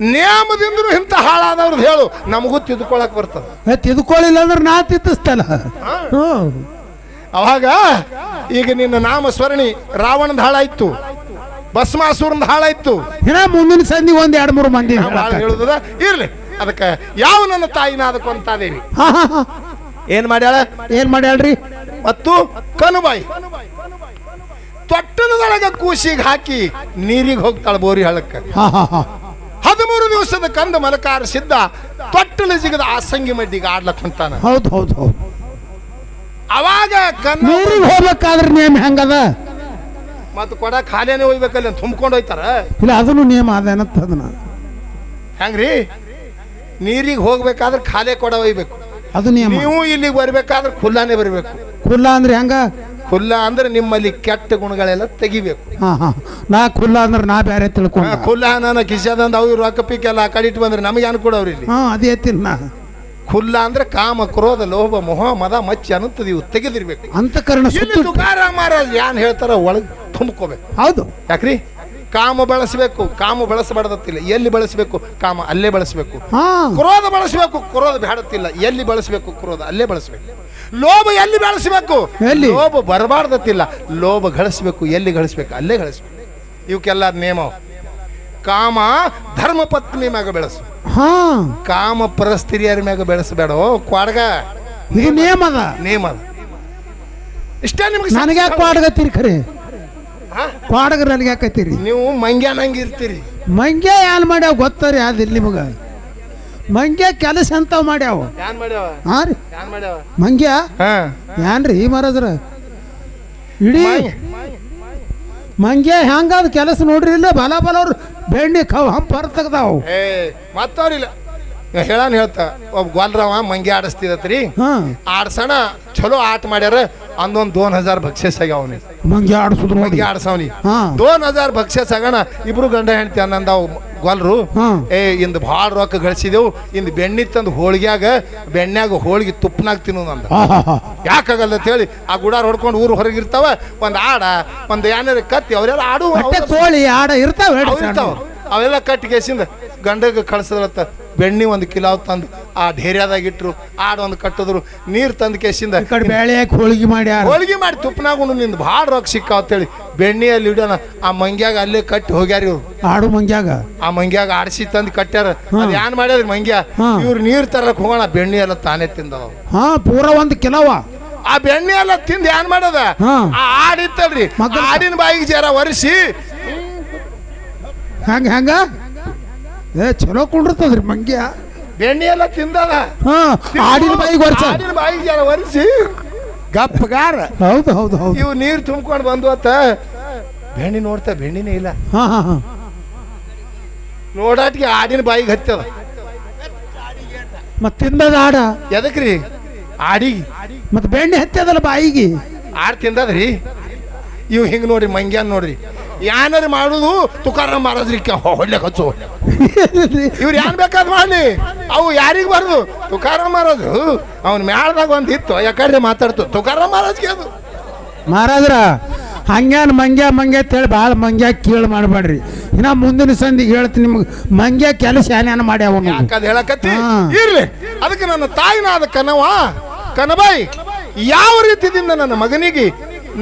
ನೇಮದಿಂದ ಇಂಥ ಹಾಳಾದವ್ರದ್ದು ಹೇಳು ನಮಗೂ ತಿದ್ಕೊಳಕ್ ಬರ್ತದೆ. ತಿದ್ಕೊಳ್ಳಿಲ್ಲ ಅಂದ್ರೆ ನಾ ತಿತ್ತಿಸ್ತಲ್ಲ ಅವಾಗ ಈಗ ನಿನ್ನ ನಾಮ ಸ್ವರ್ಣಿ ರಾವಣದ ಹಾಳಾಯ್ತು. ಭಸ್ಮಾಸುರನ ಹಾಳಾಯ್ತು. ಮುಂದಿನ ಸಂಧಿ ಒಂದ್ ಎರಡ್ ಮೂರು ಮಂದಿ ನಾವು ಭಾಳ ಹೇಳುದದ? ಇರ್ಲಿ. ಅದಕ್ಕೆ ಯಾವ ನನ್ನ ತಾಯಿನ ಅದಕ್ಕೊಂತಾದೇವಿ ಹಾ ಹಾ ಹಾ. ಏನ್ ಮಾಡ್ಯಾಳ? ಏನ್ ಮಾಡ್ಯಾಳ್ರಿ? ಮತ್ತು ಕನುಬಾಯಿ. ತೊಟ್ಟನದೊಳಗ ಕೂಸಿಗೆ ಹಾಕಿ ನೀರಿಗೆ ಹೋಗ್ತಾಳ ಬೋರಿ ಹಳಕ್ಕ ಹಾ ಹಾ ಹಾ. ಹದಿಮೂರು ದಿವಸದ ಕಂದು ಮಲಕಾರ ಸಿದ್ಧ ತೊಟ್ಟನ ಜಿಗದ ಆಸಂಗಿ ಮಡ್ಡಿಗೆ ಆಡ್ಲಕ್ ಹೊಂಟಾನ ಹೌದು ಹೌದು ಹೌದು. ಅವಾಗ ಕನ್ನ ನೀರಿಗೆ ಹೋಗ್ಬೇಕಾದ್ರೆ ನೇಮ್ ಹೆಂಗದ? ಮತ್ತು ಕೊಡ ಖಾಲಿನೇ ಹೋಗ್ಬೇಕಲ್ಲಿ ಅಂತ ತುಂಬ್ಕೊಂಡು ಹೋಯ್ತಾರ. ಇಲ್ಲ ಅದನ್ನು ನಿಯಮ ಅದೇನತ್ತ ಅದನ್ನ ಹೆಂಗ್ರಿ? ನೀರಿಗೆ ಹೋಗ್ಬೇಕಾದ್ರೆ ಖಾಲಿ ಕೊಡ ಒಯ್ಬೇಕು. ಅದು ನಿಯಮ. ನೀವು ಇಲ್ಲಿಗೆ ಬರ್ಬೇಕಾದ್ರೆ ಖುಲ್ಲಾನೇ ಬರಬೇಕು. ಖುಲ್ಲಾ ಅಂದ್ರೆ ಹೆಂಗ? ಖುಲ್ಲಾ ಅಂದ್ರೆ ನಿಮ್ಮಲ್ಲಿ ಕೆಟ್ಟ ಗುಣಗಳೆಲ್ಲ ತೆಗಿಬೇಕು. ಹಾ ಹಾ. ನಾ ಖುಲ್ಲಾ ಅಂದ್ರೆ ನಾ ಬೇರೆ ತಿಳ್ಕೊಂಡು. ಖುಲ್ಲಾ ನನ್ನ ಕಿಸದಂದ ಅವ್ರು ರೊಕ್ಕ ಪಿಕ್ಕೆಲ್ಲ ಎಲ್ಲ ಆ ಕಡೆ ಇಟ್ಟು ಬಂದ್ರೆ ನಮಗೆ ಅನ್ಕೊಡವ್ರಿ ಇಲ್ಲಿ? ಹಾ ಅದೇ ತಿನ್ನ ನಾ. ಖುಲ್ಲ ಅಂದ್ರೆ ಕಾಮ ಕ್ರೋಧ ಲೋಭ ಮೊಹ ಮದ ಮಚ್ಚಿ ಅನ್ನುತ್ತದೆ ಇವು ತೆಗೆದಿರ್ಬೇಕು. ಅಂತಕರಣ ಇಲ್ಲಿ ಸುತ್ತು ತುಕಾರಾಮ್ ಮಹಾರಾಜ್ ಏನ್ ಹೇಳ್ತಾರ ಒಳಗ್ ತುಂಬ್ಕೋಬೇಕು ಹೌದು. ಯಾಕ್ರಿ? ಕಾಮ ಬಳಸಬೇಕು ಕಾಮ ಬಳಸಬಾರ್ದತ್ತಿಲ್ಲ. ಎಲ್ಲಿ ಬಳಸಬೇಕು? ಕಾಮ ಅಲ್ಲೇ ಬಳಸಬೇಕು. ಹಾ. ಕ್ರೋಧ ಬಳಸಬೇಕು ಕ್ರೋಧ ಬೇಡತ್ತಿಲ್ಲ ಎಲ್ಲಿ ಬಳಸಬೇಕು? ಕ್ರೋಧ ಅಲ್ಲೇ ಬಳಸಬೇಕು. ಲೋಭ ಎಲ್ಲಿ ಬೆಳೆಸಬೇಕು? ಲೋಭ ಬರಬಾರ್ದತ್ತಿಲ್ಲ. ಲೋಭ ಗಳಿಸ್ಬೇಕು ಎಲ್ಲಿ ಗಳಿಸ್ಬೇಕು ಅಲ್ಲೇ ಗಳಿಸ್ಬೇಕು ಇವಕ್ಕೆಲ್ಲ ನೇಮ ಕಾಮ ಧರ್ಮ ಪತ್ನಿ ಮ್ಯಾಗ ಬೆಳೆಸು. ಹಾ. ಕಾಮ ಪರಸ್ತ್ರೀಯರ ಮ್ಯಾಗ ಬೆಳೆಸಬೇಡ ಕ್ವಾಡ್ಗ? ನಿಯಮ ನಿಯಮ ಅದ ನೇಮ ಅದ. ಇಷ್ಟೇ ನಿಮ್ಗೆ ನನಗೆ ಯಾಕೆ ಕ್ವಾಡ್ಗತ್ತೀರಿ ಖರೆ? ಕ್ವಾಡಗ ನನಗೆ ಹಾಕತ್ತೀರಿ ನೀವು ಮಂಗ್ಯಾನಂಗೆ ಇರ್ತೀರಿ. ಮಂಗ್ಯ ಯಾನ್ ಮಾಡ್ಯಾವ ಗೊತ್ತರಿ ಇಲ್ಲಿ ನಿಮಗ? ಮಂಗ್ಯ ಕೆಲಸ ಅಂತ ಮಾಡ್ಯಾವ. ಯಾನ್ ಮಾಡ್ಯಾವ? ಹಾ ರೀ. ಮಂಗ್ಯ? ಹಾ. ಈ ಮಾರದ್ರ ಇಡೀ ಮಂಗ್ಯ ಹೆಂಗಾದ ಕೆಲಸ ನೋಡ್ರಿ ಇಲ್ಲ ಬಲ ಬಲ ಅವ್ರು ಬೆಣ್ಣೆ ಕವ್ ಹಂಪ ಹೊರ ಏ ಮತ್ತವ್ರಿಲ್ಲ ಹೇಳಾನ ಹೇಳ್ತ ಒಬ್ಬ ಗ್ವಾಲ್ರವ ಮಂಗಿ ಆಡಿಸ್ತಿದತ್ರಿ. ಆಡ್ಸೋಣ ಚಲೋ ಆಟ ಮಾಡ್ಯಾರ ಅಂದೊಂದ್ ದೋನ್ ಹಜಾರ್ ಭಕ್ಷ್ಯ ಆಗ್ಯಾವ ಮಂಗಿ ಆಡಿಸಿದ್ರು ಮಂಗಿ ಆಡ್ಸವ್ನಿ. ದೋನ್ ಹಜಾರ್ ಭಕ್ಷ್ಯ ಆಗೋಣ ಇಬ್ರು ಗಂಡ ಹೆಂಡತಿ ಅನ್ನಂದಾವ್ ಗೊಲ್ರು. ಏ ಇಂದ ಭಾಳ ರೊಕ್ಕ ಗಳಿಸಿದೆವು ಇಂದ ಬೆಣ್ಣಿ ತಂದು ಹೋಳಿಗ್ಯಾಗ ಬೆಣ್ಣೆಗ ಹೋಳಿಗೆ ತುಪ್ಪನಾಗ ತಿನ್ನೋದು ಅಂದ. ಯಾಕಾಗಲ್ಲ ಅಂತ ಹೇಳಿ ಆ ಗುಡಾರ್ ಹೊಡ್ಕೊಂಡು ಊರು ಹೊರಗಿರ್ತಾವ ಒಂದ್ ಆಡ ಒಂದ್ ಏನಾರ ಕತ್ತಿ ಅವರೆಲ್ಲ ಆಡು ಕೋಳಿ ಆಡ ಇರ್ತಾವ ಇರ್ತಾವ. ಅವೆಲ್ಲ ಕಟ್ಟಿ ಕೇಸಿಂದ ಗಂಡಗ ಕಳ್ಸದತ್ತ ಬೆಣ್ಣಿ ಒಂದು ಕಿಲೋ ತಂದು ಆ ಢೇರ್ಯಾದಾಗ ಇಟ್ಟರು ಆಡು ಒಂದು ಕಟ್ಟಿದ್ರು ನೀರು ತಂದು ಕೇಸಿಂದ ಬೇಳೆ ಹೋಳಿಗೆ ಮಾಡಿ ಹೋಳಿಗೆ ಮಾಡಿ ತುಪ್ಪನಾಗ ಉಂಡು ನಿಂದು ಭಾಳ ರೊಕ್ಕ ಸಿಕ್ಕಾವ ಅಂತೇಳಿ ಬೆಣ್ಣೆಯಲ್ಲಿ ಇಡೋಣ ಆ ಮಂಗ್ಯಾಗ ಅಲ್ಲೇ ಕಟ್ಟಿ ಹೋಗ್ಯಾರ ಇವ್ರು. ಆಡು ಮಂಗ್ಯಾಗ? ಆ ಮಂಗ್ಯಾಗ ಆಡಿಸಿ ತಂದು ಕಟ್ಟ್ಯಾರ. ಅದು ಏನ್ ಮಾಡ್ಯಾರ ಮಂಗ್ಯ. ಇವ್ರು ನೀರ್ ತರಕ್ ಹೋಗೋಣ ಬೆಣ್ಣೆ ಎಲ್ಲ ತಾನೇ ತಿಂದವ. ಹಾ ಪೂರ ಒಂದು ಕಿಲೋವ. ಆ ಬೆಣ್ಣೆ ಎಲ್ಲ ತಿಂದು ಏನ್ ಮಾಡದ. ಆ ಆಡಿತ್ತಲ್ರಿ. ಆಡಿನ ಬಾಯಿಗೆ ಜರ ಒರೆಸಿ. ಹಂಗ ಹೆಂಗ? ಏ ಚಲೋ ಕುಂಡಿರ್ತದ್ರಿ ಮಂಗ್ಯ. ಬೆಣ್ಣೆ ಎಲ್ಲ ತಿಂದದ ಹಾ ಆಡಿನ ಬಾಯಿಗೆ ವರ್ಷ ಆಡಿನ ಬಾಯಿಗೆ ಜರ ಒರೆಸಿ? ಗಪ್ಪಗಾರ ಹೌದು ಹೌದು ಹೌದು. ಇವು ನೀರು ತುಂಬ್ಕೊಂಡು ಬಂದು ಅತ್ತ ಬೆಣ್ಣೆ ನೋಡ್ತಾ ಬೆಣ್ಣಿನೇ ಇಲ್ಲ. ಹಾ ಹಾ ಹಾ. ನೋಡಾಟಿಗೆ ಆಡಿನ ಬಾಯಿಗೆ ಹತ್ತದ ಮತ್ ತಿಂದದ ಆಡ. ಎದಕ್ರಿ? ಆಡಿ ಮತ್ ಬೆಣ್ಣೆ ಹತ್ತದಲ್ಲ ಬಾಯಿಗೆ. ಆಡ್ ತಿಂದದ್ರಿ? ಇವು ಹಿಂಗೆ ನೋಡ್ರಿ ಮಂಗ್ಯಾನ್ ನೋಡ್ರಿ. ಯಾನಾರು ಮಾಡುದು ತುಕಾರಾಮ್ ಮಹಾರಾಜ್ರಿಗೆ ಹೊಡ್ಲಿಕ್ಕೆ ಹಚ್ಚು ಇವ್ರು ಯಾನ್ ಬೇಕಾದ್ ಮಾಡ್ಲಿ? ಅವು ಯಾರಿಗ್ ಬರ್ದು? ತುಕಾರಾಮ್ ಮಹಾರಾಜು. ಅವ್ನ ಮ್ಯಾಳ್ದಾಗ ಒಂದ್ ಇತ್ತು ಯಾಕಡೆ ಮಾತಾಡ್ತು. ತುಕಾರಾಮ್ ಮಹಾರಾಜ್ಗೆ ಅದು. ಮಹಾರಾಜ್ರ ಹಂಗ್ಯಾನ್ ಮಂಗ್ಯ ಮಂಗ್ಯ ಅಂತೇಳಿ ಭಾಳ ಮಂಗ್ಯ ಕೀಳು ಮಾಡಬೇಡ್ರಿ ಇನ್ನ ಮುಂದಿನ ಸಂದಿಗೆ ಹೇಳ್ತೀನಿ ನಿಮ್ಗೆ. ಮಂಗ್ಯ ಕೆಲಸ ಏನೇನು ಮಾಡಿ ಅವನು? ಯಾಕಂದ್ ಹೇಳಕತ್ತಿ. ಇರ್ಲಿ. ಅದಕ್ಕೆ ನನ್ನ ತಾಯಿನಾದ ಕನವ? ಕನಬಾಯಿ ಯಾವ ರೀತಿಯಿಂದ ನನ್ನ ಮಗನಿಗೆ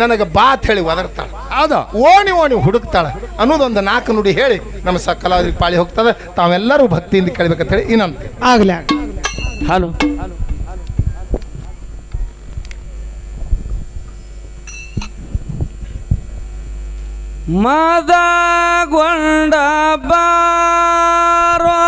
ನನಗೆ ಬಾತ್ ಹೇಳಿ ಒದರ್ತಾಳ? ಅದ ಓಣಿ ಓಣಿ ಹುಡುಕ್ತಾಳೆ. ಅನ್ನೋದೊಂದು ನಾಲ್ಕು ನುಡಿ ಹೇಳಿ ನಮ್ಮ ಸಕ್ಕಲಾದ್ರಿಗೆ ಪಾಳಿ ಹೋಗ್ತದೆ. ತಾವೆಲ್ಲರೂ ಭಕ್ತಿಯಿಂದ ಕೇಳಬೇಕಂತ ಹೇಳಿ ಇನ್ನೊಂದು. ಆಗಲಿ. ಹಲೋ. ಮದಗೊಂಡ ಬಾರೋ